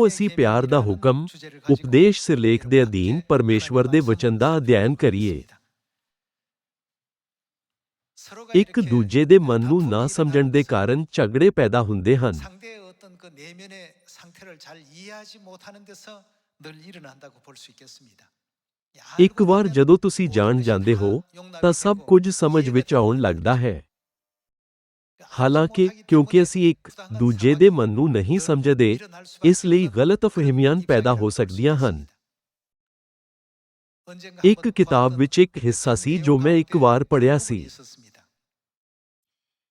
ਆਓ ਅਸੀਂ ਪਿਆਰ ਦਾ ਹੁਕਮ, ਉਪਦੇਸ਼ ਸਿਰਲੇਖ ਦੇ ਅਧੀਨ ਪਰਮੇਸ਼ਵਰ ਦੇ ਵਚਨ ਦਾ ਅਧਿਐਨ ਕਰੀਏ। ਇੱਕ ਦੂਜੇ ਦੇ ਮਨ ਨੂੰ ਨਾ ਸਮਝਣ ਦੇ ਕਾਰਨ ਝਗੜੇ ਪੈਦਾ ਹੁੰਦੇ ਹਨ। ਇੱਕ ਵਾਰ ਜਦੋਂ ਤੁਸੀਂ ਜਾਣ ਜਾਂਦੇ ਹੋ, ਤਾਂ ਸਭ ਕੁਝ ਸਮਝ ਵਿੱਚ ਆਉਣ ਲੱਗਦਾ ਹੈ। ਹਾਲਾਂਕਿ, ਕਿਉਂਕਿ ਅਸੀਂ ਇੱਕ ਦੂਜੇ ਦੇ ਮਨ ਨੂੰ ਨਹੀਂ ਸਮਝਦੇ, ਇਸ ਲਈ ਗਲਤ ਫਹਿਮੀਆਂ ਪੈਦਾ ਹੋ ਸਕਦੀਆਂ ਹਨ। ਇੱਕ ਕਿਤਾਬ ਵਿੱਚ ਇੱਕ ਹਿੱਸਾ ਸੀ ਜੋ ਮੈਂ ਇੱਕ ਵਾਰ ਪੜ੍ਹਿਆ ਸੀ।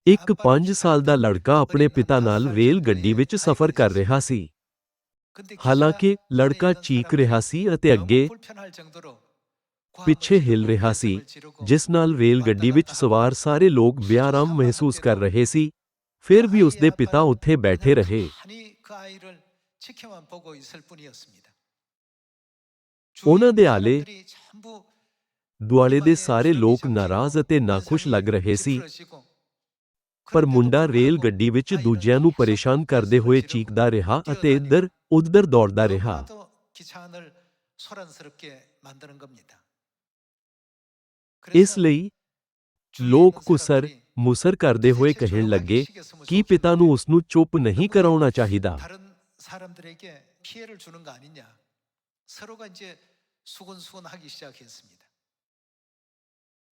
ਇੱਕ 5 ਸਾਲ ਦਾ ਲੜਕਾ ਆਪਣੇ ਪਿਤਾ ਨਾਲ ਰੇਲ ਗੱਡੀ ਵਿੱਚ ਸਫ਼ਰ ਕਰ ਰਿਹਾ ਸੀ। ਹਾਲਾਂਕਿ, ਲੜਕਾ ਚੀਕ ਰਿਹਾ ਸੀ ਅਤੇ ਅੱਗੇ ਪਿੱਛੇ ਹਿਲ ਰਿਹਾ ਸੀ, ਜਿਸ ਨਾਲ ਰੇਲ ਗੱਡੀ ਵਿੱਚ ਸਵਾਰ ਸਾਰੇ ਲੋਕ ਬੇਆਰਾਮ ਮਹਿਸੂਸ ਕਰ ਰਹੇ ਸੀ। ਫਿਰ ਵੀ ਉਸਦੇ ਪਿਤਾ ਉੱਥੇ ਬੈਠੇ ਰਹੇ। ਉਹਨਾਂ ਦੇ ਆਲੇ ਦੁਆਲੇ ਦੇ ਸਾਰੇ ਲੋਕ ਨਾਰਾਜ਼ ਅਤੇ ਨਾਖੁਸ਼ ਲੱਗ ਰਹੇ ਸੀ। ਪਰ ਮੁੰਡਾ ਰੇਲ ਗੱਡੀ ਵਿੱਚ ਦੂਜਿਆਂ ਨੂੰ ਪਰੇਸ਼ਾਨ ਕਰਦੇ ਹੋਏ ਚੀਕਦਾ ਰਿਹਾ ਅਤੇ ਇੱਧਰ ਉੱਧਰ ਦੌੜਦਾ ਰਿਹਾ। ਇਸ ਲਈ ਲੋਕ ਕੁਸਰ ਮੁਸਰ ਕਰਦੇ ਹੋਏ ਕਹਿਣ ਲੱਗੇ ਕਿ ਪਿਤਾ ਨੂੰ ਉਸ ਨੂੰ ਚੁੱਪ ਨਹੀਂ ਕਰਾਉਣਾ ਚਾਹੀਦਾ 다른 사람들에게 피해를 주는 거 아니냐. 서로가 이제 수근수근하기 시작했습니다.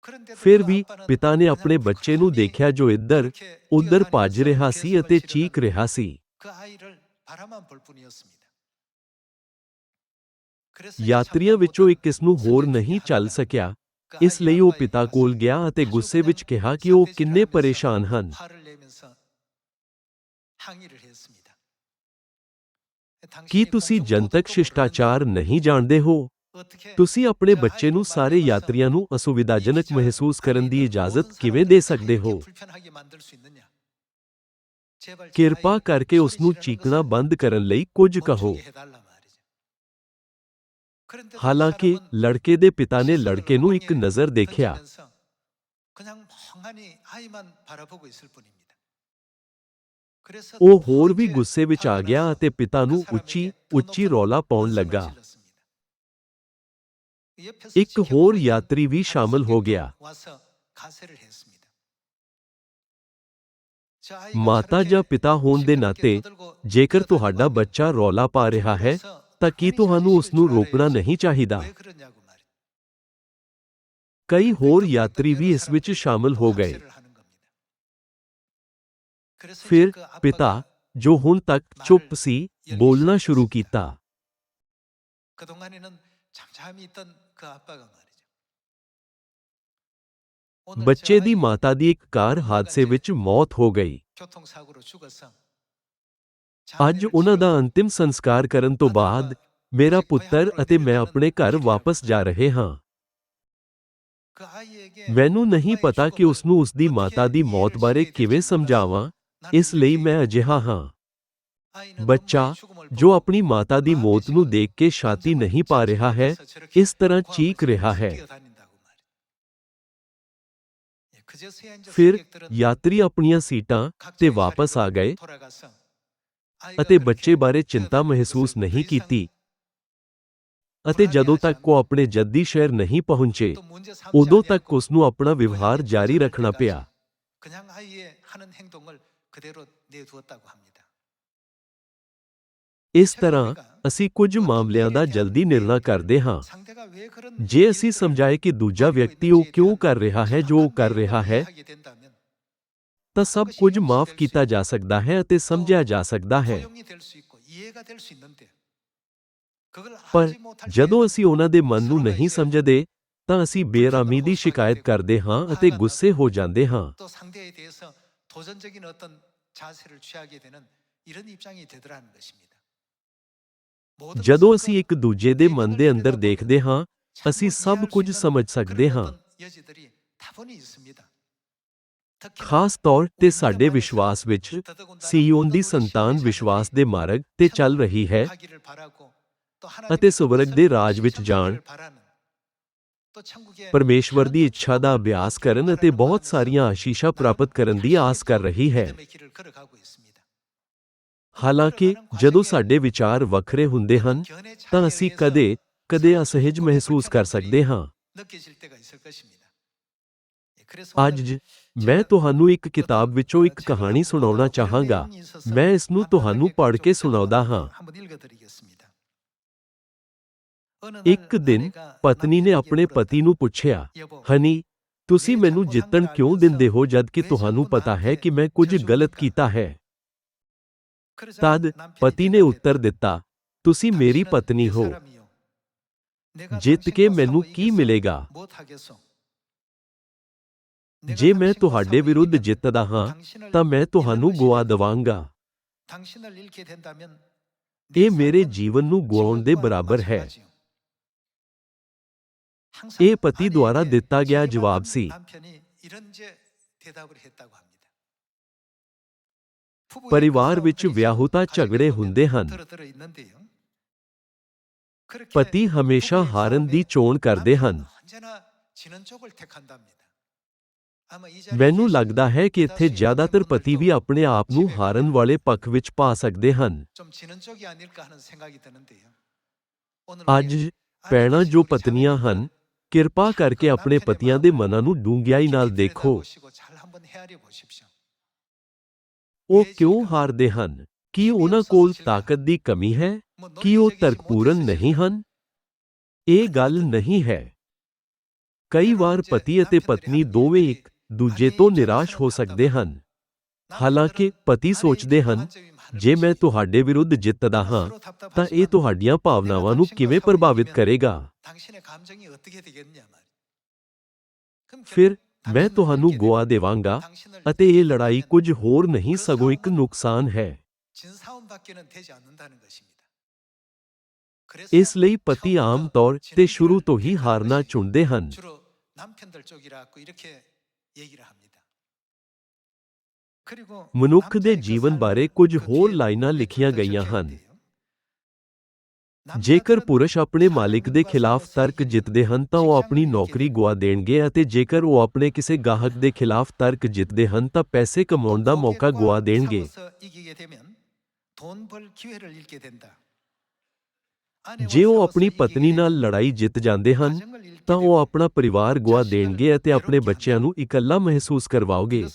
그런데도 ਫਿਰ 그 ਵੀ 아빠는 ਪਿਤਾ ਨੇ ਆਪਣੇ 그냥 ਬੱਚੇ ਨੂੰ 가만히 ਦੇਖਿਆ ਜੋ ਇੱਧਰ 그렇게 ਉੱਧਰ 뛰어다니면서 ਭੱਜ ਰਿਹਾ ਸੀ ਅਤੇ 계속 ਚੀਕ ਰਿਹਾ ਸੀ 그 아이를 바라만 볼 뿐이었습니다. 그래서 이 ਯਾਤਰੀਆਂ 참다 ਵਿੱਚੋਂ 못한 ਇੱਕ ਇਸ ਨੂੰ ਹੋਰ 선생님이 ਨਹੀਂ ਚੱਲ 하나가 ਸਕਿਆ 그 ਇਸ ਲਈ ਉਹ ਪਿਤਾ ਕੋਲ ਗਿਆ ਅਤੇ ਗੁੱਸੇ ਵਿੱਚ ਕਿਹਾ ਕਿ ਉਹ ਕਿੰਨੇ ਪਰੇਸ਼ਾਨ ਹਨ। ਕੀ ਤੁਸੀਂ ਜਨਤਕ ਸ਼ਿਸ਼ਟਾਚਾਰ ਨਹੀਂ ਜਾਣਦੇ ਹੋ? ਤੁਸੀਂ ਆਪਣੇ ਬੱਚੇ ਨੂੰ ਸਾਰੇ ਯਾਤਰੀਆਂ ਨੂੰ ਅਸੁਵਿਧਾਜਨਕ ਮਹਿਸੂਸ ਕਰਨ ਦੀ ਇਜਾਜ਼ਤ ਕਿਵੇਂ ਦੇ ਸਕਦੇ ਹੋ? ਕਿਰਪਾ ਕਰਕੇ ਉਸ ਨੂੰ ਚੀਕਣਾ ਬੰਦ ਕਰਨ ਲਈ ਕੁਝ ਕਹੋ। ਹਾਲਾਂਕਿ ਲੜਕੇ ਦੇ ਪਿਤਾ ਨੇ ਲੜਕੇ ਨੂੰ ਇੱਕ ਨਜ਼ਰ ਦੇਖਿਆ। ਉਹ ਹੋਰ ਵੀ ਗੁੱਸੇ ਵਿੱਚ ਆ ਗਿਆ ਅਤੇ ਪਿਤਾ ਨੂੰ ਉੱਚੀ ਉੱਚੀ ਰੌਲਾ ਪਾਉਣ ਲੱਗਾ। ਇੱਕ ਹੋਰ ਯਾਤਰੀ ਵੀ ਸ਼ਾਮਲ ਹੋ ਗਿਆ। ਮਾਤਾ ਜਾਂ ਪਿਤਾ ਹੋਣ ਦੇ ਨਾਤੇ ਜੇਕਰ ਤੁਹਾਡਾ ਬੱਚਾ ਰੌਲਾ ਪਾ ਰਿਹਾ ਹੈ ਤਾਂ ਕੀ ਤੁਹਾਨੂੰ ਉਸ ਨੂੰ ਰੋਕਣਾ ਨਹੀਂ ਚਾਹੀਦਾ ਕਈ ਹੋਰ ਯਾਤਰੀ ਵੀ ਇਸ ਵਿੱਚ ਸ਼ਾਮਲ ਹੋ ਗਏ ਫਿਰ ਪਿਤਾ ਜੋ ਹੁਣ ਤੱਕ ਚੁੱਪ ਸੀ ਬੋਲਣਾ ਸ਼ੁਰੂ ਕੀਤਾ ਬੱਚੇ ਦੀ ਮਾਤਾ ਦੀ ਇੱਕ ਕਾਰ ਹਾਦਸੇ ਵਿੱਚ ਮੌਤ ਹੋ ਗਈ ਅੱਜ ਉਹਨਾਂ ਦਾ ਅੰਤਿਮ ਸੰਸਕਾਰ ਕਰਨ ਤੋਂ ਬਾਅਦ ਮੇਰਾ ਪੁੱਤਰ ਅਤੇ ਮੈਂ ਆਪਣੇ ਘਰ ਵਾਪਸ ਜਾ ਰਹੇ ਹਾਂ ਮੈਨੂੰ ਨਹੀਂ ਪਤਾ ਕਿ ਉਸ ਨੂੰ ਉਸ ਦੀ ਮਾਤਾ ਦੀ ਮੌਤ ਬਾਰੇ ਕਿਵੇਂ ਸਮਝਾਵਾਂ ਇਸ ਲਈ ਮੈਂ ਅਜਿਹਾ ਹਾਂ ਬੱਚਾ ਜੋ ਆਪਣੀ ਮਾਤਾ ਦੀ ਮੌਤ ਨੂੰ ਦੇਖ ਕੇ ਛਾਤੀ ਨਹੀਂ ਪਾ ਰਿਹਾ ਹੈ ਇਸ ਤਰ੍ਹਾਂ ਚੀਕ ਰਿਹਾ ਹੈ ਫਿਰ ਯਾਤਰੀ ਆਪਣੀਆਂ ਸੀਟਾਂ ਤੇ ਵਾਪਸ ਆ ਗਏ ਅਤੇ ਬੱਚੇ ਬਾਰੇ ਚਿੰਤਾ ਮਹਿਸੂਸ ਨਹੀਂ ਕੀਤੀ ਅਤੇ ਜਦੋਂ ਤੱਕ ਉਹ ਆਪਣੇ ਜੱਦੀ ਸ਼ਹਿਰ ਨਹੀਂ ਪਹੁੰਚੇ ਉਦੋਂ ਤੱਕ ਉਸ ਨੂੰ ਆਪਣਾ ਵਿਵਹਾਰ ਜਾਰੀ ਰੱਖਣਾ ਪਿਆ 그냥 아이의 하는 행동을 그대로 내두었다고 합니다. ਇਸ ਤਰ੍ਹਾਂ ਅਸੀਂ ਕੁਝ ਮਾਮਲਿਆਂ ਦਾ ਜਲਦੀ ਨਿਰਣਾ ਕਰਦੇ ਹਾਂ 상대가 왜 그런 ਜੇ ਅਸੀਂ 일들을 ਸਮਝਾਏ ਕਿ ਦੂਜਾ 하고 ਵਿਅਕਤੀ ਉਹ 있는지에 ਕਿਉਂ 대한 ਕਰ ਰਿਹਾ ਹੈ ਜੋ ਉਹ ਕਰ 정확한 ਰਿਹਾ ਹੈ 이해하게 된다면 ਤਾਂ ਸਭ ਕੁਝ ਮਾਫ ਕੀਤਾ ਜਾ ਸਕਦਾ ਹੈ ਅਤੇ ਸਮਝਿਆ ਜਾ ਸਕਦਾ ਹੈ। ਪਰ ਜਦੋਂ ਅਸੀਂ ਉਹਨਾਂ ਦੇ ਮਨ ਨੂੰ ਨਹੀਂ ਸਮਝਦੇ, ਤਾਂ ਅਸੀਂ ਬੇਰਾਮੀ ਦੀ ਸ਼ਿਕਾਇਤ ਕਰਦੇ ਹਾਂ ਅਤੇ ਗੁੱਸੇ ਹੋ ਜਾਂਦੇ ਹਾਂ। ਜਦੋਂ ਅਸੀਂ ਇੱਕ ਦੂਜੇ ਦੇ ਮਨ ਦੇ ਅੰਦਰ ਦੇਖਦੇ ਹਾਂ, ਅਸੀਂ ਸਭ ਕੁਝ ਸਮਝ ਸਕਦੇ ਹਾਂ। ਖਾਸ ਤੌਰ ਤੇ ਸਾਡੇ ਵਿਸ਼ਵਾਸ ਵਿੱਚ ਸੀਯੋਨ ਦੀ ਸੰਤਾਨ ਵਿਸ਼ਵਾਸ ਦੇ ਮਾਰਗ ਤੇ ਚੱਲ ਰਹੀ ਹੈ ਅਤੇ ਸਵਰਗ ਦੇ ਰਾਜ ਵਿੱਚ ਜਾਣ। ਪਰਮੇਸ਼ਵਰ ਦੀ ਇੱਛਾ ਦਾ ਅਭਿਆਸ ਕਰਨ ਅਤੇ ਬਹੁਤ ਸਾਰੀਆਂ ਆਸ਼ੀਸ਼ਾਂ ਪ੍ਰਾਪਤ ਕਰਨ ਦੀ ਆਸ ਕਰ ਰਹੀ ਹੈ। ਹਾਲਾਂਕਿ, ਜਦੋਂ ਸਾਡੇ ਵਿਚਾਰ ਵੱਖਰੇ ਹੁੰਦੇ ਹਨ, ਤਾਂ ਅਸੀਂ ਕਦੇ ਕਦੇ ਅਸਹਿਜ ਮਹਿਸੂਸ ਕਰ ਸਕਦੇ ਹਾਂ। ਅੱਜ ਮੈਂ ਤੁਹਾਨੂੰ ਇੱਕ ਕਿਤਾਬ ਵਿੱਚੋਂ ਇੱਕ ਕਹਾਣੀ ਸੁਣਾਉਣਾ ਚਾਹਾਂਗਾ ਮੈਂ ਇਸ ਨੂੰ ਤੁਹਾਨੂੰ ਪੜ੍ਹ ਕੇ ਸੁਣਾਉਂਦਾ ਹਾਂ ਇੱਕ ਦਿਨ ਪਤਨੀ ਨੇ ਆਪਣੇ ਪਤੀ ਨੂੰ ਪੁੱਛਿਆ ਹਨੀ ਤੁਸੀਂ ਮੈਨੂੰ ਜਿੱਤਣ ਕਿਉਂ ਦਿੰਦੇ ਹੋ ਜਦ ਕਿ ਤੁਹਾਨੂੰ ਪਤਾ ਹੈ ਕਿ ਮੈਂ ਕੁਝ ਗਲਤ ਕੀਤਾ ਹੈ ਤਦ ਪਤੀ ਨੇ ਉੱਤਰ ਦਿੱਤਾ ਤੁਸੀਂ ਮੇਰੀ ਪਤਨੀ ਹੋ ਜਿੱਤ ਕੇ ਮੈਨੂੰ ਕੀ ਮਿਲੇਗਾ ਜੇ ਮੈਂ ਤੁਹਾਡੇ ਵਿਰੁੱਧ ਜਿੱਤਦਾ ਹਾਂ ਤਾਂ ਮੈਂ ਤੁਹਾਨੂੰ ਗੁਆ ਦਵਾਂਗਾ ਇਹ ਮੇਰੇ ਜੀਵਨ ਨੂੰ ਗੁਆਉਣ ਦੇ ਬਰਾਬਰ ਹੈ ਇਹ ਪਤੀ ਦੁਆਰਾ ਦਿੱਤਾ ਗਿਆ ਜਵਾਬ ਸੀ ਪਰਿਵਾਰ ਵਿੱਚ ਵਿਆਹੁਤਾ ਝਗੜੇ ਹੁੰਦੇ ਹਨ ਪਤੀ ਹਮੇਸ਼ਾ ਹਾਰਨ ਦੀ ਚੋਣ ਕਰਦੇ ਹਨ ਮੈਨੂੰ ਲੱਗਦਾ ਹੈ ਕਿ ਇੱਥੇ ਜ਼ਿਆਦਾਤਰ ਪਤੀ ਵੀ ਆਪਣੇ ਆਪ ਨੂੰ ਹਾਰਨ ਵਾਲੇ ਪੱਖ ਵਿੱਚ ਪਾ ਸਕਦੇ ਹਨ। ਅੱਜ ਪੈਣਾ ਜੋ ਪਤਨੀਆਂ ਹਨ, ਕਿਰਪਾ ਕਰਕੇ ਆਪਣੇ ਪਤੀਆਂ ਦੇ ਮਨਾਂ ਨੂੰ ਡੂੰਘਿਆਈ ਨਾਲ ਦੇਖੋ। ਉਹ ਕਿਉਂ ਹਾਰਦੇ ਹਨ? ਕੀ ਉਹਨਾਂ ਕੋਲ ਤਾਕਤ ਦੀ ਕਮੀ ਹੈ? ਕੀ ਉਹ ਤਰਕਪੂਰਨ ਨਹੀਂ ਹਨ? ਇਹ ਗੱਲ ਨਹੀਂ ਹੈ। ਕਈ ਵਾਰ ਪਤੀ ਅਤੇ ਪਤਨੀ ਦੋਵੇਂ ਇੱਕ ਦੂਜੇ ਤੋਂ ਨਿਰਾਸ਼ ਹੋ ਸਕਦੇ ਹਨ ਹਾਲਾਂਕਿ ਪਤੀ ਸੋਚਦੇ ਹਨ ਜੇ ਮੈਂ ਤੁਹਾਡੇ ਵਿਰੁੱਧ ਜਿੱਤਦਾ ਹਾਂ ਤਾਂ ਇਹ ਤੁਹਾਡੀਆਂ ਭਾਵਨਾਵਾਂ ਨੂੰ ਕਿਵੇਂ ਪ੍ਰਭਾਵਿਤ ਕਰੇਗਾ ਫਿਰ ਮੈਂ ਤੁਹਾਨੂੰ ਗੁਆ ਦੇਵਾਂਗਾ ਅਤੇ ਇਹ ਲੜਾਈ ਕੁਝ ਹੋਰ ਨਹੀਂ ਸਗੋਂ ਇੱਕ ਨੁਕਸਾਨ ਹੈ ਇਸ ਲਈ ਪਤੀ ਆਮ ਤੌਰ ਤੇ ਸ਼ੁਰੂ ਤੋਂ ਹੀ ਹਾਰਨਾ ਚੁਣਦੇ ਹਨ ਮਨੁੱਖ ਦੇ ਜੀਵਨ ਬਾਰੇ ਕੁਝ ਹੋਰ ਲਾਈਨਾਂ ਲਿਖੀਆਂ ਗਈਆਂ ਹਨ ਜੇਕਰ ਪੁਰਸ਼ ਆਪਣੇ ਮਾਲਿਕ ਦੇ ਖਿਲਾਫ ਤਰਕ ਜਿੱਤਦੇ ਹਨ ਤਾਂ ਉਹ ਆਪਣੀ ਨੌਕਰੀ ਗੁਆ ਦੇਣਗੇ ਅਤੇ ਜੇਕਰ ਉਹ ਆਪਣੇ ਕਿਸੇ ਗਾਹਕ ਦੇ ਖਿਲਾਫ ਤਰਕ ਜਿੱਤਦੇ ਹਨ ਤਾਂ ਪੈਸੇ ਕਮਾਉਣ ਦਾ ਮੌਕਾ ਗੁਆ ਦੇਣਗੇ ਜੇ ਉਹ ਆਪਣੀ ਪਤਨੀ ਨਾਲ ਲੜਾਈ ਜਿੱਤ ਜਾਂਦੇ ਹਨ ਤਾਂ ਉਹ ਆਪਣਾ ਪਰਿਵਾਰ ਗੁਆ ਦੇਣਗੇ ਅਤੇ ਆਪਣੇ ਬੱਚਿਆਂ ਨੂੰ ਇਕੱਲਾ ਮਹਿਸੂਸ ਕਰਵਾਓਗੇ।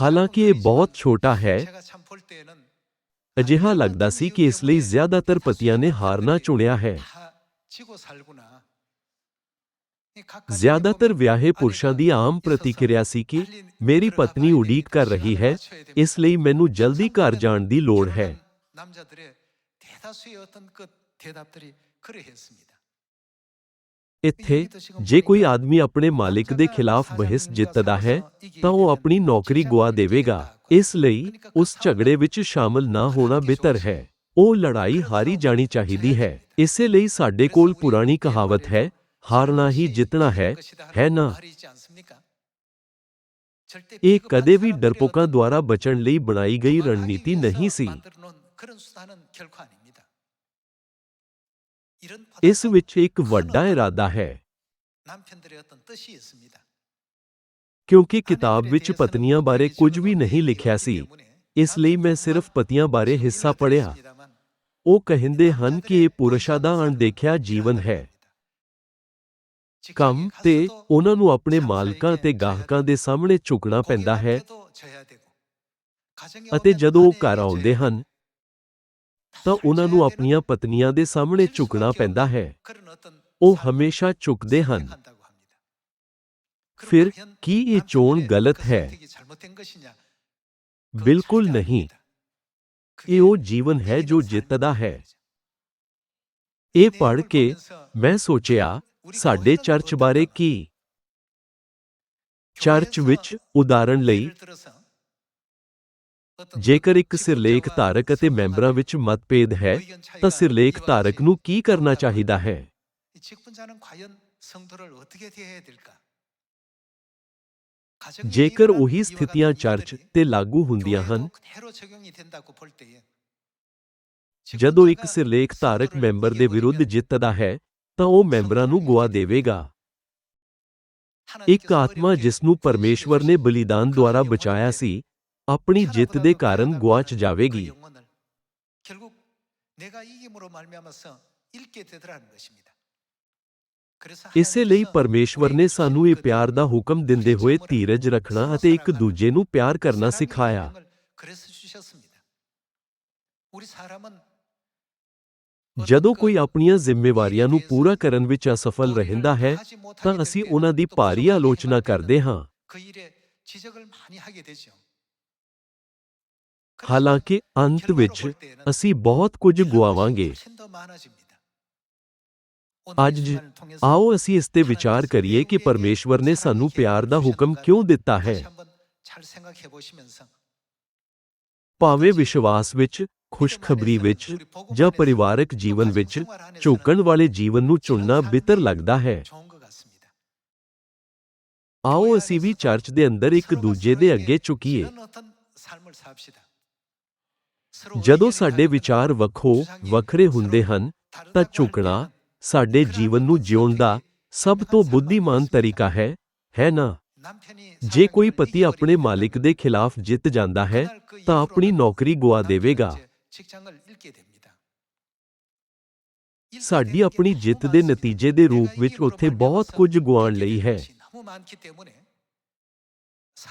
ਹਾਲਾਂਕਿ ਇਹ ਬਹੁਤ ਛੋਟਾ ਹੈ। ਅਜਿਹਾ ਲੱਗਦਾ ਸੀ ਕਿ ਇਸ ਲਈ ਜ਼ਿਆਦਾਤਰ ਪਤੀਆਂ ਨੇ ਹਾਰਨਾ ਚੁਣਿਆ ਹੈ। ਜ਼ਿਆਦਾਤਰ ਵਿਆਹੇ ਪੁਰਸ਼ਾਂ ਦੀ ਆਮ ਪ੍ਰਤੀਕਿਰਿਆ ਸੀ ਕਿ ਮੇਰੀ ਪਤਨੀ ਉਡੀਕ ਕਰ ਰਹੀ ਹੈ ਇਸ ਲਈ ਮੈਨੂੰ ਜਲਦੀ ਘਰ ਜਾਣ ਦੀ ਲੋੜ ਹੈ। ਇੱਥੇ ਜੇ ਕੋਈ ਆਦਮੀ ਆਪਣੇ ਮਾਲਿਕ ਦੇ ਖਿਲਾਫ ਬਹਿਸ ਜਿੱਤਦਾ ਹੈ ਤਾਂ ਉਹ ਆਪਣੀ ਨੌਕਰੀ ਗੁਆ ਦੇਵੇਗਾ। ਇਸ ਲਈ ਉਸ ਝਗੜੇ ਵਿੱਚ ਸ਼ਾਮਲ ਨਾ ਹੋਣਾ ਬਿਹਤਰ ਹੈ। ਉਹ ਲੜਾਈ ਹਾਰੀ ਜਾਣੀ ਚਾਹੀਦੀ ਹੈ। ਇਸੇ ਲਈ ਸਾਡੇ ਕੋਲ ਪੁਰਾਣੀ ਕਹਾਵਤ ਹੈ ਹਾਰਨਾ ਹੀ ਜਿੱਤਣਾ ਹੈ ਹੈ ਨਾ? ਇਹ ਕਦੇ ਵੀ ਡਰਪੋਕਾਂ ਦੁਆਰਾ ਬਚਣ ਲਈ ਬਣਾਈ ਗਈ ਰਣਨੀਤੀ ਨਹੀਂ ਸੀ। ਇਸ ਵਿੱਚ ਇੱਕ ਵੱਡਾ ਇਰਾਦਾ ਹੈ। ਕਿਉਂਕਿ ਕਿਤਾਬ ਵਿੱਚ ਪਤਨੀਆਂ ਬਾਰੇ ਕੁਝ ਵੀ ਨਹੀਂ ਲਿਖਿਆ ਸੀ। ਇਸ ਲਈ ਮੈਂ ਸਿਰਫ ਪਤੀਆਂ ਬਾਰੇ ਹਿੱਸਾ ਪੜ੍ਹਿਆ। ਉਹ ਕਹਿੰਦੇ ਹਨ ਕਿ ਇਹ ਪੁਰਸ਼ਾਂ ਦਾ ਅਣਦੇਖਿਆ ਜੀਵਨ ਹੈ। ਕੰਮ ਤੇ ਉਹਨਾਂ ਨੂੰ ਆਪਣੇ ਮਾਲਕਾਂ ਤੇ ਗਾਹਕਾਂ ਦੇ ਸਾਹਮਣੇ ਝੁਕਣਾ ਪੈਂਦਾ ਹੈ। ਅਤੇ ਜਦੋਂ ਉਹ ਘਰ ਆਉਂਦੇ ਹਨ ਤਾਂ ਉਹਨਾਂ ਨੂੰ ਆਪਣੀਆਂ ਪਤਨੀਆਂ ਦੇ ਸਾਹਮਣੇ ਝੁਕਣਾ ਪੈਂਦਾ ਹੈ। ਉਹ ਹਮੇਸ਼ਾ ਝੁਕਦੇ ਹਨ। ਫਿਰ ਕੀ ਇਹ ਚੋਣ ਗਲਤ ਹੈ? ਬਿਲਕੁਲ ਨਹੀਂ। ਇਹ ਉਹ ਜੀਵਨ ਹੈ ਜੋ ਜਿੱਤਦਾ ਹੈ। ਇਹ ਪੜ੍ਹ ਕੇ ਮੈਂ ਸੋਚਿਆ, ਸਾਡੇ ਚਰਚ ਬਾਰੇ ਕੀ? ਚਰਚ ਵਿੱਚ ਉਦਾਹਰਣ ਲਈ ਜੇਕਰ ਇੱਕ ਸਿਰਲੇਖ ਧਾਰਕ ਅਤੇ ਮੈਂਬਰਾਂ ਵਿੱਚ ਮਤਭੇਦ ਹੈ ਤਾਂ ਸਿਰਲੇਖ ਧਾਰਕ ਨੂੰ ਕੀ ਕਰਨਾ ਚਾਹੀਦਾ ਹੈ? ਜੇਕਰ ਉਹੀ ਸਥਿਤੀਆਂ ਚਰਚ ਤੇ ਲਾਗੂ ਹੁੰਦੀਆਂ ਹਨ ਜਦੋਂ ਇੱਕ ਸਿਰਲੇਖ ਧਾਰਕ ਮੈਂਬਰ ਦੇ ਵਿਰੁੱਧ ਜਿੱਤਦਾ ਹੈ ਤਾਂ ਉਹ ਮੈਂਬਰਾਂ ਨੂੰ ਗੁਆ ਦੇਵੇਗਾ। ਇੱਕ ਆਤਮਾ ਜਿਸ ਨੂੰ ਪਰਮੇਸ਼ਵਰ ਨੇ ਬਲੀਦਾਨ ਦੁਆਰਾ ਬਚਾਇਆ ਸੀ ਆਪਣੀ ਜਿੱਤ ਦੇ ਕਾਰਨ ਗਵਾਚ ਜਾਵੇਗੀ। ਇਸੇ ਲਈ ਪਰਮੇਸ਼ਵਰ ਨੇ ਸਾਨੂੰ ਇਹ ਪਿਆਰ ਦਾ ਹੁਕਮ ਦਿੰਦੇ ਹੋਏ ਧੀਰਜ ਰੱਖਣਾ ਅਤੇ ਇੱਕ ਦੂਜੇ ਨੂੰ ਪਿਆਰ ਕਰਨਾ ਸਿਖਾਇਆ। ਜਦੋਂ ਕੋਈ ਆਪਣੀਆਂ ਜ਼ਿੰਮੇਵਾਰੀਆਂ ਨੂੰ ਪੂਰਾ ਕਰਨ ਵਿੱਚ ਅਸਫਲ ਰਹਿੰਦਾ ਹੈ ਤਾਂ ਅਸੀਂ ਉਹਨਾਂ ਦੀ ਭਾਰੀ ਆਲੋਚਨਾ ਕਰਦੇ ਹਾਂ। ਹਾਲਾਂਕਿ ਅੰਤ ਵਿੱਚ ਅਸੀਂ ਬਹੁਤ ਕੁਝ ਗੁਆਵਾਂਗੇ। ਅੱਜ ਆਓ ਅਸੀਂ ਇਸ ਤੇ ਵਿਚਾਰ ਕਰੀਏ ਕਿ ਪਰਮੇਸ਼ਵਰ ਨੇ ਸਾਨੂੰ ਪਿਆਰ ਦਾ ਹੁਕਮ ਕਿਉਂ ਦਿੱਤਾ ਹੈ? ਭਾਵੇਂ ਵਿਸ਼ਵਾਸ ਵਿੱਚ ਖੁਸ਼ਖਬਰੀ ਵਿੱਚ ਜਾਂ ਪਰਿਵਾਰਕ ਜੀਵਨ ਵਿੱਚ ਝੁਕਣ ਵਾਲੇ ਜੀਵਨ ਨੂੰ ਚੁਣਨਾ ਬਿਹਤਰ ਲੱਗਦਾ ਹੈ। ਆਓ ਅਸੀਂ ਵੀ ਚਰਚ ਦੇ ਅੰਦਰ ਇੱਕ ਦੂਜੇ ਦੇ ਅੱਗੇ ਝੁਕੀਏ। ਜਦੋਂ ਸਾਡੇ ਵਿਚਾਰ ਵੱਖੋ ਵੱਖਰੇ ਹੁੰਦੇ ਹਨ ਤਾਂ ਝੁਕਣਾ ਸਾਡੇ ਜੀਵਨ ਨੂੰ ਜਿਉਣ ਦਾ ਸਭ ਤੋਂ ਬੁੱਧੀਮਾਨ ਤਰੀਕਾ ਹੈ ਹੈ ਨਾ? ਜੇ ਕੋਈ ਪਤੀ ਆਪਣੇ ਮਾਲਿਕ ਦੇ ਖਿਲਾਫ ਜਿੱਤ ਜਾਂਦਾ ਹੈ ਤਾਂ ਆਪਣੀ ਨੌਕਰੀ ਗੁਆ ਦੇਵੇਗਾ। ਸਾਡੀ ਆਪਣੀ ਜਿੱਤ ਦੇ ਨਤੀਜੇ ਦੇ ਰੂਪ ਵਿੱਚ ਉੱਥੇ ਬਹੁਤ ਕੁਝ ਗੁਆਉਣ ਲਈ ਹੈ।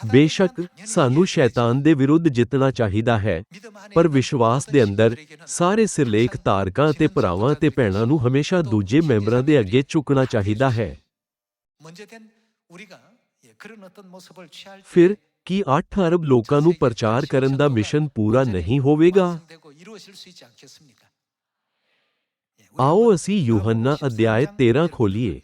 ਬੇਸ਼ੱਕ, ਸਾਨੂੰ ਸ਼ੈਤਾਨ ਦੇ ਵਿਰੁੱਧ ਜਿੱਤਣਾ ਚਾਹੀਦਾ ਹੈ, ਪਰ ਵਿਸ਼ਵਾਸ ਦੇ ਅੰਦਰ ਸਾਰੇ ਸਿਰਲੇਖ ਧਾਰਕਾਂ ਅਤੇ ਭਰਾਵਾਂ ਅਤੇ ਭੈਣਾਂ ਨੂੰ ਹਮੇਸ਼ਾ ਦੂਜੇ ਮੈਂਬਰਾਂ ਦੇ ਅੱਗੇ ਝੁਕਣਾ ਚਾਹੀਦਾ ਹੈ। ਫਿਰ ਕੀ 8 ਅਰਬ ਲੋਕਾਂ ਨੂੰ ਪ੍ਰਚਾਰ ਕਰਨ ਦਾ ਮਿਸ਼ਨ ਪੂਰਾ ਨਹੀਂ ਹੋਵੇਗਾ? ਆਓ ਅਸੀਂ ਯੂਹੰਨਾ ਅਧਿਆਇ 13 ਖੋਲੀਏ।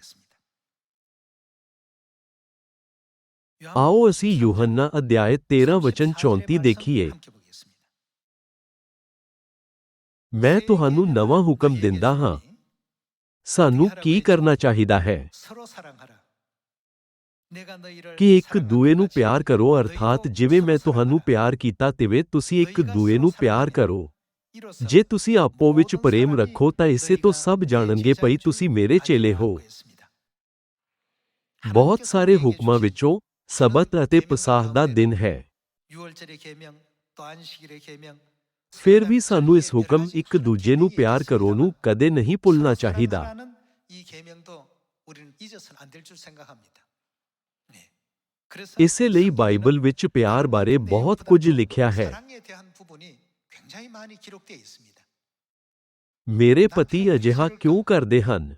ਆਓ ਅਸੀਂ ਯੂਹੰਨਾ ਅਧਿਆਇ 13 ਵਚਨ 34 ਦੇਖੀਏ। ਮੈਂ ਤੁਹਾਨੂੰ ਨਵਾਂ ਹੁਕਮ ਦਿੰਦਾ ਹਾਂ। ਸਾਨੂੰ ਕੀ ਕਰਨਾ ਚਾਹੀਦਾ ਹੈ? ਕਿ ਇੱਕ ਦੂਏ ਨੂੰ ਪਿਆਰ ਕਰੋ, ਅਰਥਾਤ ਜਿਵੇਂ ਮੈਂ ਤੁਹਾਨੂੰ ਪਿਆਰ ਕੀਤਾ, ਤਿਵੇਂ ਤੁਸੀਂ ਇੱਕ ਦੂਏ ਨੂੰ ਪਿਆਰ ਕਰੋ। ਜੇ ਤੁਸੀਂ ਆਪੋ ਵਿੱਚ ਪ੍ਰੇਮ ਰੱਖੋ, ਤਾਂ ਇਸੇ ਤੋਂ ਸਭ ਜਾਣਨਗੇ ਭਈ ਤੁਸੀਂ ਮੇਰੇ ਚੇਲੇ ਹੋ। ਬਹੁਤ ਸਾਰੇ ਹੁਕਮਾਂ ਵਿੱਚੋਂ ਸਬਤ ਅਤੇ ਪਸਾਹ ਦਾ ਦਿਨ ਹੈ ਫਿਰ ਵੀ ਸਾਨੂੰ ਇਸ ਹੁਕਮ ਇੱਕ ਦੂਜੇ ਨੂੰ ਪਿਆਰ ਕਰੋ ਨੂੰ ਕਦੇ ਨਹੀਂ ਭੁੱਲਣਾ ਚਾਹੀਦਾ ਇਸੇ ਲਈ ਬਾਈਬਲ ਵਿੱਚ ਪਿਆਰ ਬਾਰੇ ਬਹੁਤ ਕੁਝ ਲਿਖਿਆ ਹੈ ਮੇਰੇ ਪਤੀ ਅਜਿਹਾ ਕਿਉਂ ਕਰਦੇ ਹਨ